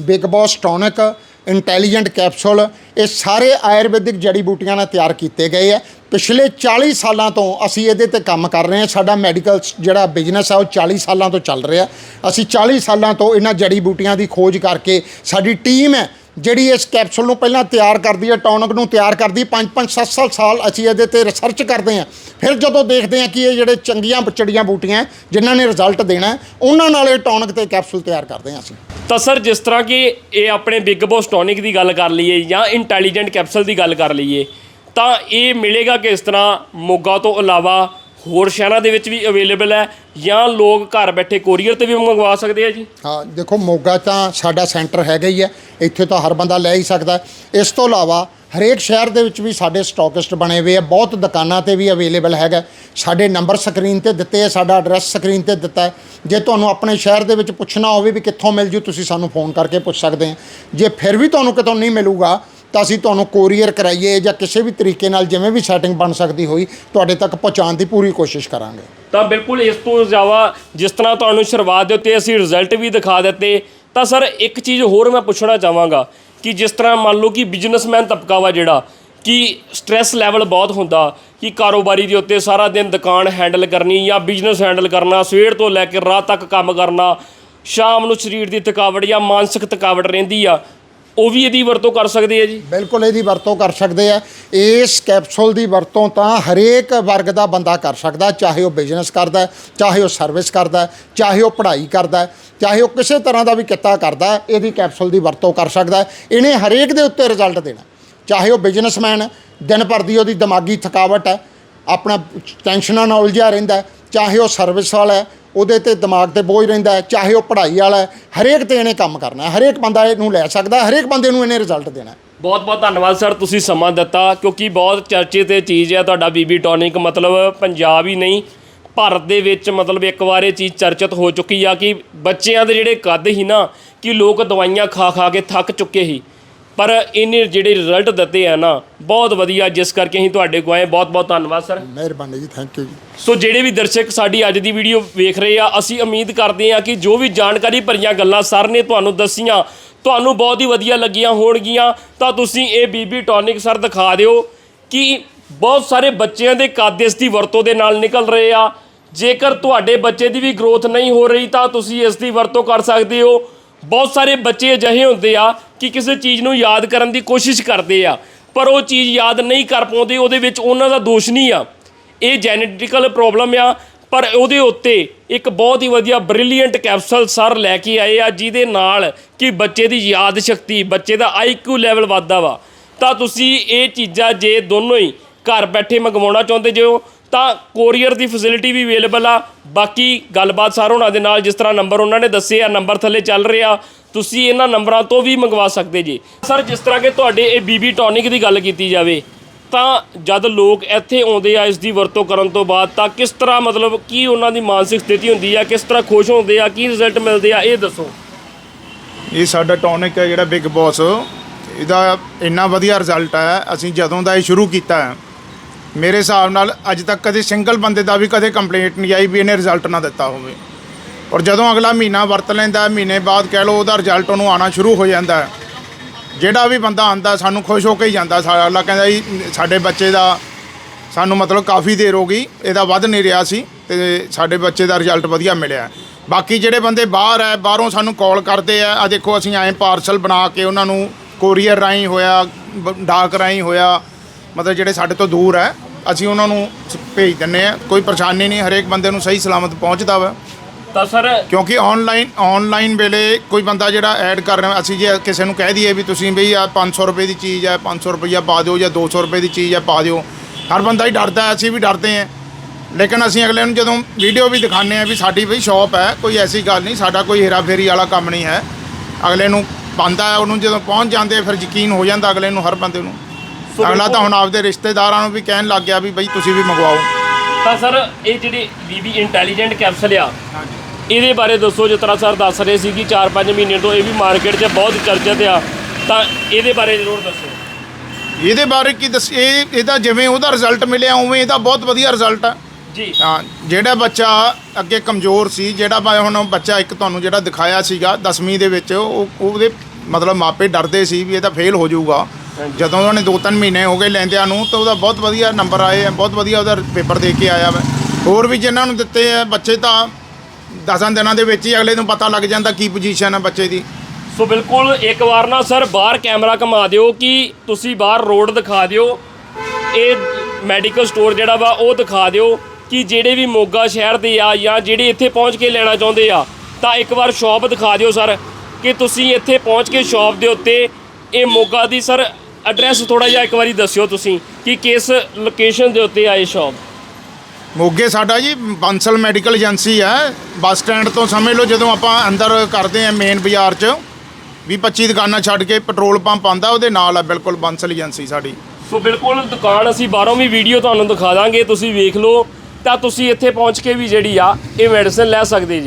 big boss tonic intelligent capsule ਇਹ ਸਾਰੇ ਆਯੁਰਵੈਦਿਕ ਜੜੀ ਬੂਟੀਆਂ ਨਾਲ ਤਿਆਰ ਕੀਤੇ ਗਏ ਆ। ਪਿਛਲੇ 40 ਸਾਲਾਂ ਤੋਂ ਅਸੀਂ ਇਹਦੇ ਤੇ ਕੰਮ ਕਰ ਰਹੇ ਹਾਂ। ਸਾਡਾ ਮੈਡੀਕਲ ਜਿਹੜਾ ਬਿਜ਼ਨਸ ਆ, ਉਹ 40 ਸਾਲਾਂ ਤੋਂ ਚੱਲ ਰਿਹਾ। ਅਸੀਂ 40 ਸਾਲਾਂ ਤੋਂ ਇਹਨਾਂ ਜੜੀ ਬੂਟੀਆਂ ਦੀ ਖੋਜ ਕਰਕੇ ਸਾਡੀ ਟੀਮ ਹੈ ਜਿਹੜੀ ਇਸ ਕੈਪਸੂਲ ਨੂੰ ਪਹਿਲਾਂ ਤਿਆਰ ਕਰਦੀ ਹੈ, ਟੌਨਿਕ ਨੂੰ ਤਿਆਰ ਕਰਦੀ 5-5 7-7 ਸਾਲ ਅਸੀਂ ਇਹਦੇ ਤੇ ਰਿਸਰਚ ਕਰਦੇ ਹਾਂ। ਫਿਰ ਜਦੋਂ ਦੇਖਦੇ ਹਾਂ ਕਿ ਇਹ ਜਿਹੜੇ ਚੰਗੀਆਂ ਚੜੀਆਂ ਬੂਟੀਆਂ ਜਿਨ੍ਹਾਂ ਨੇ ਰਿਜ਼ਲਟ ਦੇਣਾ ਉਹਨਾਂ ਨਾਲ ਇਹ ਟੌਨਿਕ ਤੇ ਕੈਪਸੂਲ ਤਿਆਰ ਕਰਦੇ ਹਾਂ ਅਸੀਂ। ਤਾਂ ਸਰ, ਜਿਸ ਤਰ੍ਹਾਂ ਕਿ ਇਹ ਆਪਣੇ ਬਿਗ ਬੋਸ ਟੌਨਿਕ ਦੀ ਗੱਲ ਕਰ ਲਈਏ ਜਾਂ ਇੰਟੈਲੀਜੈਂਟ ਕੈਪਸੂਲ ਦੀ ਗੱਲ ਕਰ ਲਈਏ, ਤਾਂ ਇਹ ਮਿਲੇਗਾ ਕਿਸ ਤਰ੍ਹਾਂ? ਮੋਗਾ ਤੋਂ ਇਲਾਵਾ ਹੋਰ ਸ਼ਹਿਰਾਂ ਦੇ ਵਿੱਚ ਵੀ ਅਵੇਲੇਬਲ ਹੈ ਜਾਂ ਲੋਕ ਘਰ ਬੈਠੇ ਕੋਰੀਅਰ ਤੇ ਵੀ ਮੰਗਵਾ ਸਕਦੇ ਆ ਜੀ? ਹਾਂ, ਦੇਖੋ, ਮੋਗਾ ਤਾਂ ਸਾਡਾ ਸੈਂਟਰ ਹੈਗਾ ਹੀ ਹੈ, ਇੱਥੇ ਤਾਂ ਹਰ ਬੰਦਾ ਲੈ ਹੀ ਸਕਦਾ ਇਸ ਤੋਂ ਇਲਾਵਾ ਹਰੇਕ ਸ਼ਹਿਰ ਦੇ ਵਿੱਚ ਵੀ ਸਾਡੇ ਸਟਾਕਿਸਟ ਬਣੇ ਹੋਏ ਆ, ਬਹੁਤ ਦੁਕਾਨਾਂ ਤੇ ਵੀ ਅਵੇਲੇਬਲ ਹੈਗਾ। ਸਾਡੇ ਨੰਬਰ ਸਕਰੀਨ ਤੇ ਦਿੱਤੇ ਆ, ਸਾਡਾ ਐਡਰੈਸ ਸਕਰੀਨ ਤੇ ਦਿੱਤਾ ਹੈ। ਜੇ ਤੁਹਾਨੂੰ ਆਪਣੇ ਸ਼ਹਿਰ ਦੇ ਵਿੱਚ ਪੁੱਛਣਾ ਹੋਵੇ ਵੀ ਕਿੱਥੋਂ ਮਿਲ ਜੂ, ਤੁਸੀਂ ਸਾਨੂੰ ਫੋਨ ਕਰਕੇ ਪੁੱਛ ਸਕਦੇ ਆ। ਜੇ ਫਿਰ ਵੀ ਤੁਹਾਨੂੰ ਕਿਤੋਂ ਨਹੀਂ ਮਿਲੂਗਾ ਤਾਂ ਅਸੀਂ ਤੁਹਾਨੂੰ ਕੋਰੀਅਰ ਕਰਾਈਏ ਜਾਂ ਕਿਸੇ ਵੀ ਤਰੀਕੇ ਨਾਲ ਜਿਵੇਂ ਵੀ ਸੈਟਿੰਗ ਬਣ ਸਕਦੀ ਹੋਈ, ਤੁਹਾਡੇ ਤੱਕ ਪਹੁੰਚਾਉਣ ਦੀ ਪੂਰੀ ਕੋਸ਼ਿਸ਼ ਕਰਾਂਗੇ। ਤਾਂ ਬਿਲਕੁਲ ਇਸ ਤੋਂ ਇਲਾਵਾ ਜਿਸ ਤਰ੍ਹਾਂ ਤੁਹਾਨੂੰ ਸ਼ੁਰੂਆਤ ਦੇ ਉੱਤੇ ਅਸੀਂ ਰਿਜ਼ਲਟ ਵੀ ਦਿਖਾ ਦਿੱਤੇ, ਤਾਂ ਸਰ ਇੱਕ ਚੀਜ਼ ਹੋਰ ਮੈਂ ਪੁੱਛਣਾ ਚਾਹਾਂਗਾ ਕਿ ਜਿਸ ਤਰ੍ਹਾਂ ਮੰਨ ਲਓ ਕਿ ਬਿਜ਼ਨਸਮੈਨ ਤਬਕਾ ਵਾ ਜਿਹੜਾ, ਕਿ ਸਟ੍ਰੈਸ ਲੈਵਲ ਬਹੁਤ ਹੁੰਦਾ, ਕਿ ਕਾਰੋਬਾਰੀ ਦੇ ਉੱਤੇ ਸਾਰਾ ਦਿਨ ਦੁਕਾਨ ਹੈਂਡਲ ਕਰਨੀ ਜਾਂ ਬਿਜ਼ਨਸ ਹੈਂਡਲ ਕਰਨਾ, ਸਵੇਰ ਤੋਂ ਲੈ ਕੇ ਰਾਤ ਤੱਕ ਕੰਮ ਕਰਨਾ, ਸ਼ਾਮ ਨੂੰ ਸਰੀਰ ਦੀ ਥਕਾਵਟ ਜਾਂ ਮਾਨਸਿਕ ਥਕਾਵਟ ਰਹਿੰਦੀ ਆ ਉਹ ਵੀ ਇਹਦੀ ਵਰਤੋਂ ਕਰ ਸਕਦੇ ਆ ਜੀ? ਬਿਲਕੁਲ ਇਹਦੀ ਵਰਤੋਂ ਕਰ ਸਕਦੇ ਆ। ਇਸ ਕੈਪਸੂਲ ਦੀ ਵਰਤੋਂ ਤਾਂ ਹਰੇਕ ਵਰਗ ਦਾ ਬੰਦਾ ਕਰ ਸਕਦਾ, ਚਾਹੇ ਉਹ ਬਿਜ਼ਨਸ ਕਰਦਾ, ਚਾਹੇ ਉਹ ਸਰਵਿਸ ਕਰਦਾ, ਚਾਹੇ ਉਹ ਪੜ੍ਹਾਈ ਕਰਦਾ, ਚਾਹੇ ਉਹ ਕਿਸੇ ਤਰ੍ਹਾਂ ਦਾ ਵੀ ਕਿੱਤਾ ਕਰਦਾ, ਇਹਦੀ ਕੈਪਸੂਲ ਦੀ ਵਰਤੋਂ ਕਰ ਸਕਦਾ। ਇਹਨੇ ਹਰੇਕ ਦੇ ਉੱਤੇ ਰਿਜ਼ਲਟ ਦੇਣਾ। ਚਾਹੇ ਉਹ ਬਿਜ਼ਨਸਮੈਨ ਹੈ ਦਿਨ ਭਰ ਦੀ ਉਹਦੀ ਦਿਮਾਗੀ ਥਕਾਵਟ ਹੈ, ਆਪਣਾ ਟੈਨਸ਼ਨਾਂ ਨਾਲ ਉਲਝਿਆ ਰਹਿੰਦਾ ਚਾਹੇ ਉਹ ਸਰਵਿਸ ਵਾਲਾ ਉਹਦੇ ਤੇ ਦਿਮਾਗ ਤੇ ਬੋਝ ਰਹਿੰਦਾ ਹੈ ਚਾਹੇ ਉਹ ਪੜ੍ਹਾਈ ਵਾਲਾ ਹੈ ਹਰੇਕ ਤੇ ਇਹਨੇ ਕੰਮ ਕਰਨਾ ਹੈ ਹਰੇਕ ਬੰਦਾ ਇਹਨੂੰ ਲੈ ਸਕਦਾ ਹੈ, ਹਰੇਕ ਬੰਦੇ ਨੂੰ ਇਹਨੇ ਰਿਜ਼ਲਟ ਦੇਣਾ ਹੈ। ਬਹੁਤ ਬਹੁਤ ਧੰਨਵਾਦ ਸਰ ਤੁਸੀਂ ਸਮਾਂ ਦਿੱਤਾ ਕਿਉਂਕਿ ਬਹੁਤ ਚਰਚੇ ਤੇ ਚੀਜ਼ ਹੈ ਤੁਹਾਡਾ ਬੀਬੀ ਟੌਨਿਕ ਮਤਲਬ ਪੰਜਾਬ ਹੀ ਨਹੀਂ ਭਾਰਤ ਦੇ ਵਿੱਚ ਮਤਲਬ ਇੱਕ ਵਾਰ ਇਹ ਚੀਜ਼ ਚਰਚਿਤ ਹੋ ਚੁੱਕੀ ਆ ਕਿ ਬੱਚਿਆਂ ਦੇ ਜਿਹੜੇ ਕੱਦ ਹੀ ਨਾ ਕਿ ਲੋਕ ਦਵਾਈਆਂ ਖਾ ਖਾ ਕੇ ਥੱਕ ਚੁੱਕੇ ਸੀ ਪਰ ਇਹਨੇ ਜਿਹੜੇ ਰਿਜ਼ਲਟ ਦਿੱਤੇ ਆ ਨਾ ਬਹੁਤ ਵਧੀਆ ਜਿਸ ਕਰਕੇ ਅਸੀਂ ਤੁਹਾਡੇ ਕੋਲ ਆਏ ਬਹੁਤ ਬਹੁਤ ਧੰਨਵਾਦ ਸਰ ਮਿਹਰਬਾਨੀ ਜੀ ਥੈਂਕ ਯੂ ਜੀ। ਸੋ ਜਿਹੜੇ ਵੀ ਦਰਸ਼ਕ ਸਾਡੀ ਅੱਜ ਦੀ ਵੀਡੀਓ ਵੇਖ ਰਹੇ ਆ ਅਸੀਂ ਉਮੀਦ ਕਰਦੇ ਹਾਂ ਕਿ ਜੋ ਵੀ ਜਾਣਕਾਰੀ ਭਰੀਆਂ ਗੱਲਾਂ ਸਰ ਨੇ ਤੁਹਾਨੂੰ ਦੱਸੀਆਂ ਤੁਹਾਨੂੰ ਬਹੁਤ ਹੀ ਵਧੀਆ ਲੱਗੀਆਂ ਹੋਣਗੀਆਂ ਤਾਂ ਤੁਸੀਂ ਇਹ ਬੀਬੀ ਟੌਨਿਕ ਸਰ ਦਿਖਾ ਦਿਓ ਕਿ ਬਹੁਤ ਸਾਰੇ ਬੱਚਿਆਂ ਦੇ ਕੱਦ ਇਸ ਦੀ ਵਰਤੋਂ ਦੇ ਨਾਲ ਨਿਕਲ ਰਹੇ ਆ। ਜੇਕਰ ਤੁਹਾਡੇ ਬੱਚੇ ਦੀ ਵੀ ਗਰੋਥ ਨਹੀਂ ਹੋ ਰਹੀ ਤਾਂ ਤੁਸੀਂ ਇਸ ਦੀ ਵਰਤੋਂ ਕਰ ਸਕਦੇ ਹੋ। ਬਹੁਤ ਸਾਰੇ ਬੱਚੇ ਅਜਿਹੇ ਹੁੰਦੇ ਆ ਕਿ ਕਿਸੇ ਚੀਜ਼ ਨੂੰ ਯਾਦ ਕਰਨ ਦੀ ਕੋਸ਼ਿਸ਼ ਕਰਦੇ ਆ, ਪਰ ਉਹ ਚੀਜ਼ ਯਾਦ ਨਹੀਂ ਕਰ ਪਾਉਂਦੇ, ਉਹਦੇ ਵਿੱਚ ਉਹਨਾਂ ਦਾ ਦੋਸ਼ ਨਹੀਂ ਆ। ਇਹ ਜੈਨੇਟਿਕਲ ਪ੍ਰੋਬਲਮ ਆ, ਪਰ ਉਹਦੇ ਉੱਤੇ ਇੱਕ ਬਹੁਤ ਹੀ ਵਧੀਆ ਬ੍ਰਿਲੀਅੰਟ ਕੈਪਸੂਲ ਸਰ ਲੈ ਕੇ ਆਏ ਆ, ਜਿਹਦੇ ਨਾਲ ਕਿ ਬੱਚੇ ਦੀ ਯਾਦ ਸ਼ਕਤੀ, ਬੱਚੇ ਦਾ ਆਈਕਿਊ ਲੈਵਲ ਵੱਧਦਾ ਵਾ। ਤਾਂ ਤੁਸੀਂ ਇਹ ਚੀਜ਼ਾਂ ਜੇ ਦੋਨੋਂ ਹੀ ਘਰ ਬੈਠੇ ਮੰਗਵਾਉਣਾ ਚਾਹੁੰਦੇ ਜੋ ਤਾਂ ਕੋਰੀਅਰ ਦੀ ਫੈਸਿਲਿਟੀ ਵੀ ਅਵੇਲੇਬਲ ਆ। ਬਾਕੀ ਗੱਲਬਾਤ ਸਰ ਉਹਨਾਂ ਦੇ ਨਾਲ ਜਿਸ ਤਰ੍ਹਾਂ ਨੰਬਰ ਉਹਨਾਂ ਨੇ ਦੱਸੇ ਆ ਨੰਬਰ ਥੱਲੇ ਚੱਲ ਰਿਹਾ ਤੁਸੀਂ ਇਹਨਾਂ ਨੰਬਰਾਂ ਤੋਂ ਵੀ ਮੰਗਵਾ ਸਕਦੇ ਜੀ। ਸਰ, ਜਿਸ ਤਰ੍ਹਾਂ ਕਿ ਤੁਹਾਡੇ ਇਹ ਬੀਬੀ ਟੌਨਿਕ ਦੀ ਗੱਲ ਕੀਤੀ ਜਾਵੇ, ਤਾਂ ਜਦ ਲੋਕ ਇੱਥੇ ਆਉਂਦੇ ਆ ਇਸ ਦੀ ਵਰਤੋਂ ਕਰਨ ਤੋਂ ਬਾਅਦ, ਤਾਂ ਕਿਸ ਤਰ੍ਹਾਂ ਮਤਲਬ ਕੀ ਉਹਨਾਂ ਦੀ ਮਾਨਸਿਕ ਸਥਿਤੀ ਹੁੰਦੀ ਆ, ਕਿਸ ਤਰ੍ਹਾਂ ਖੁਸ਼ ਹੁੰਦੇ ਆ, ਕੀ ਰਿਜ਼ਲਟ ਮਿਲਦੇ ਆ, ਇਹ ਦੱਸੋ। ਇਹ ਸਾਡਾ ਟੌਨਿਕ ਹੈ ਜਿਹੜਾ ਬਿਗ ਬੌਸ ਇਹਦਾ ਇੰਨਾ ਵਧੀਆ ਰਿਜ਼ਲਟ ਹੈ, ਅਸੀਂ ਜਦੋਂ ਦਾ ਇਹ ਸ਼ੁਰੂ ਕੀਤਾ ਹੈ ਮੇਰੇ ਹਿਸਾਬ ਨਾਲ ਅੱਜ ਤੱਕ ਕਦੇ ਸਿੰਗਲ ਬੰਦੇ ਦਾ ਵੀ ਕਦੇ ਕੰਪਲੇਂਟ ਨਹੀਂ ਆਈ ਵੀ ਇਹਨੇ ਰਿਜ਼ਲਟ ਨਾ ਦਿੱਤਾ ਹੋਵੇ। ਔਰ ਜਦੋਂ ਅਗਲਾ ਮਹੀਨਾ ਵਰਤ ਲੈਂਦਾ ਹੈ, ਮਹੀਨੇ ਬਾਅਦ ਕਹਿ ਲਓ ਉਹਦਾ ਰਿਜ਼ਲਟ ਉਹਨੂੰ ਆਉਣਾ ਸ਼ੁਰੂ ਹੋ ਜਾਂਦਾ ਹੈ। ਜਿਹੜਾ ਵੀ ਬੰਦਾ ਆਂਦਾ ਸਾਨੂੰ ਖੁਸ਼ ਹੋ ਕੇ ਹੀ ਜਾਂਦਾ। ਸਾਡਾ ਅਗਲਾ ਕਹਿੰਦਾ ਜੀ ਸਾਡੇ ਬੱਚੇ ਦਾ ਸਾਨੂੰ ਮਤਲਬ ਕਾਫੀ ਦੇਰ ਹੋ ਗਈ ਇਹਦਾ ਵੱਧ ਨਹੀਂ ਰਿਹਾ ਸੀ ਤੇ ਸਾਡੇ ਬੱਚੇ ਦਾ ਰਿਜ਼ਲਟ ਵਧੀਆ ਮਿਲਿਆ ਬਾਕੀ ਜਿਹੜੇ ਬੰਦੇ ਬਾਹਰ ਹੈ ਬਾਹਰੋਂ ਸਾਨੂੰ ਕਾਲ ਕਰਦੇ ਆ ਆ ਦੇਖੋ ਅਸੀਂ ਐਂ ਪਾਰਸਲ ਬਣਾ ਕੇ ਉਹਨਾਂ ਨੂੰ ਕੋਰੀਅਰ ਰਾਹੀਂ ਹੋਇਆ ਬ- ਡਾਕ ਰਾਹੀਂ ਹੋਇਆ ਮਤਲਬ ਜਿਹੜੇ ਸਾਡੇ ਤੋਂ ਦੂਰ ਹੈ ਅਸੀਂ ਉਹਨਾਂ ਨੂੰ ਭੇਜ ਦਿੰਨੇ ਆ ਕੋਈ ਪਰੇਸ਼ਾਨੀ ਨਹੀਂ ਹਰੇਕ ਬੰਦੇ ਨੂੰ ਸਹੀ ਸਲਾਮਤ ਪਹੁੰਚਦਾ ਵਾ। ਤਾਂ ਸਰ ਕਿਉਂਕਿ ਆਨਲਾਈਨ ਆਨਲਾਈਨ ਵੇਲੇ ਕੋਈ ਬੰਦਾ ਜਿਹੜਾ ਐਡ ਕਰ ਰਿਹਾ ਅਸੀਂ ਜੇ ਕਿਸੇ ਨੂੰ ਕਹਿ ਦਈਏ ਵੀ ਤੁਸੀਂ ਬਈ ਆ 500 ਰੁਪਏ ਦੀ ਚੀਜ਼ ਹੈ 500 ਰੁਪਈਆ ਪਾ ਦਿਓ ਜਾਂ 200 ਰੁਪਏ ਦੀ ਚੀਜ਼ ਹੈ ਪਾ ਦਿਓ। ਹਰ ਬੰਦਾ ਹੀ ਡਰਦਾ ਅਸੀਂ ਵੀ ਡਰਦੇ ਹਾਂ। ਲੇਕਿਨ ਅਸੀਂ ਅਗਲੇ ਨੂੰ ਜਦੋਂ ਵੀਡੀਓ ਵੀ ਦਿਖਾਉਂਦੇ ਆ ਵੀ ਸਾਡੀ ਬਈ ਸ਼ਾਪ ਹੈ ਕੋਈ ਐਸੀ ਗੱਲ ਨਹੀਂ ਸਾਡਾ ਕੋਈ ਹੇਰਾ ਫੇਰੀ ਵਾਲਾ ਕੰਮ ਨਹੀਂ ਹੈ। ਅਗਲੇ ਨੂੰ ਪਾਉਂਦਾ ਹੈ ਉਹਨੂੰ ਜਦੋਂ ਪਹੁੰਚ ਜਾਂਦੇ ਫਿਰ ਯਕੀਨ ਹੋ ਜਾਂਦਾ ਅਗਲੇ ਨੂੰ ਹਰ ਬੰਦੇ ਨੂੰ। ਅਗਲਾ ਤਾਂ ਹੁਣ ਆਪਦੇ ਰਿਸ਼ਤੇਦਾਰਾਂ ਨੂੰ ਵੀ ਕਹਿਣ ਲੱਗ ਗਿਆ ਵੀ ਬਈ ਤੁਸੀਂ ਵੀ ਮੰਗਵਾਓ। ਤਾਂ ਸਰ ਇਹ ਜਿਹੜੀ ਬੀਬੀ ਇੰਟੈਲੀਜੈਂਟ ਕੈਪਸੂਲ ਆ ਇਹਦੇ ਬਾਰੇ ਦੱਸੋ ਜਿਸ ਤਰ੍ਹਾਂ ਸਰ ਦੱਸ ਰਹੇ ਸੀ ਕਿ 4-5 ਮਹੀਨੇ ਤੋਂ ਇਹ ਵੀ ਮਾਰਕੀਟ 'ਚ ਬਹੁਤ ਚਰਚਿਤ ਆ ਤਾਂ ਇਹਦੇ ਬਾਰੇ ਜ਼ਰੂਰ ਦੱਸੋ। ਇਹਦੇ ਬਾਰੇ ਕੀ ਦੱਸ ਇਹ ਇਹਦਾ ਜਿਵੇਂ ਉਹਦਾ ਰਿਜ਼ਲਟ ਮਿਲਿਆ ਉਵੇਂ ਇਹਦਾ ਬਹੁਤ ਵਧੀਆ ਰਿਜ਼ਲਟ ਹੈ ਜੀ। ਹਾਂ ਜਿਹੜਾ ਬੱਚਾ ਅੱਗੇ ਕਮਜ਼ੋਰ ਸੀ ਜਿਹੜਾ ਹੁਣ ਬੱਚਾ ਇੱਕ ਤੁਹਾਨੂੰ ਜਿਹੜਾ ਦਿਖਾਇਆ ਸੀਗਾ 10ਵੀਂ ਦੇ ਵਿੱਚ ਉਹ ਉਹਦੇ ਮਤਲਬ ਮਾਪੇ ਡਰਦੇ ਸੀ ਵੀ ਇਹ ਤਾਂ ਫੇਲ ਹੋ ਜਾਊਗਾ। ਜਦੋਂ ਉਹਨੇ ਨੇ 2-3 ਮਹੀਨੇ ਹੋ ਗਏ ਲੈਂਦਿਆਂ ਨੂੰ, ਤਾਂ ਉਹਦਾ ਬਹੁਤ ਵਧੀਆ ਨੰਬਰ ਆਏ ਆ, ਬਹੁਤ ਵਧੀਆ ਉਹਦਾ ਪੇਪਰ ਦੇ ਕੇ ਆਇਆ ਵਾ। ਹੋਰ ਵੀ ਜਿਨ੍ਹਾਂ ਨੂੰ ਦਿੱਤੇ ਆ ਬੱਚੇ ਤਾਂ 10 ਦਿਨਾਂ ਦੇ ਵਿੱਚ ਹੀ ਅਗਲੇ ਨੂੰ ਪਤਾ ਲੱਗ ਜਾਂਦਾ ਕੀ ਪੋਜੀਸ਼ਨ ਹੈ ਬੱਚੇ ਦੀ। ਸੋ ਬਿਲਕੁਲ ਇੱਕ ਵਾਰ ਨਾ ਸਰ, ਬਾਹਰ ਕੈਮਰਾ ਘੁਮਾ ਦਿਓ ਕਿ ਤੁਸੀਂ ਬਾਹਰ ਰੋਡ ਦਿਖਾ ਦਿਓ। ਇਹ ਮੈਡੀਕਲ ਸਟੋਰ ਜਿਹੜਾ ਵਾ, ਉਹ ਦਿਖਾ ਦਿਓ ਕਿ ਜਿਹੜੇ ਵੀ ਮੋਗਾ ਸ਼ਹਿਰ ਦੇ ਆ ਜਾਂ ਜਿਹੜੇ ਇੱਥੇ ਪਹੁੰਚ ਕੇ ਲੈਣਾ ਚਾਹੁੰਦੇ ਆ, ਤਾਂ ਇੱਕ ਵਾਰ ਸ਼ਾਪ ਦਿਖਾ ਦਿਓ ਸਰ ਕਿ ਤੁਸੀਂ ਇੱਥੇ ਪਹੁੰਚ ਕੇ ਸ਼ਾਪ ਦੇ ਉੱਤੇ ਇਹ ਮੋਗਾ ਦੀ ਸਰ ਐਡਰੈਸ ਥੋੜਾ ਜਿਹਾ ਇੱਕ ਵਾਰੀ ਦੱਸਿਓ ਤੁਸੀਂ ਕਿ ਕਿਸ ਲੋਕੇਸ਼ਨ ਦੇ ਉੱਤੇ ਆ ਇਹ ਸ਼ਾਪ? ਮੋਗੇ ਸਾਡਾ ਜੀ ਬੰਸਲ ਮੈਡੀਕਲ ਏਜੰਸੀ ਹੈ। ਬੱਸ ਸਟੈਂਡ ਤੋਂ ਸਮਝ ਲਓ ਜਦੋਂ ਆਪਾਂ ਅੰਦਰ ਕਰਦੇ ਆ ਮੇਨ ਬਾਜ਼ਾਰ 'ਚ ਵੀਹ 25 ਦੁਕਾਨਾਂ ਛੱਡ ਕੇ ਪੈਟਰੋਲ ਪੰਪ ਆਂਦਾ ਉਹਦੇ ਨਾਲ ਆ ਬਿਲਕੁਲ ਬੰਸਲ ਏਜੰਸੀ ਸਾਡੀ। ਸੋ ਬਿਲਕੁਲ ਦੁਕਾਨ ਅਸੀਂ ਬਾਹਰੋਂ ਵੀ ਵੀਡੀਓ ਤੁਹਾਨੂੰ ਦਿਖਾ ਦਾਂਗੇ ਤੁਸੀਂ ਵੇਖ ਲਓ ਤਾਂ ਤੁਸੀਂ ਇੱਥੇ ਪਹੁੰਚ ਕੇ ਵੀ ਜਿਹੜੀ ਆ ਇਹ ਮੈਡੀਸਨ ਲੈ ਸਕਦੇ ਜੀ।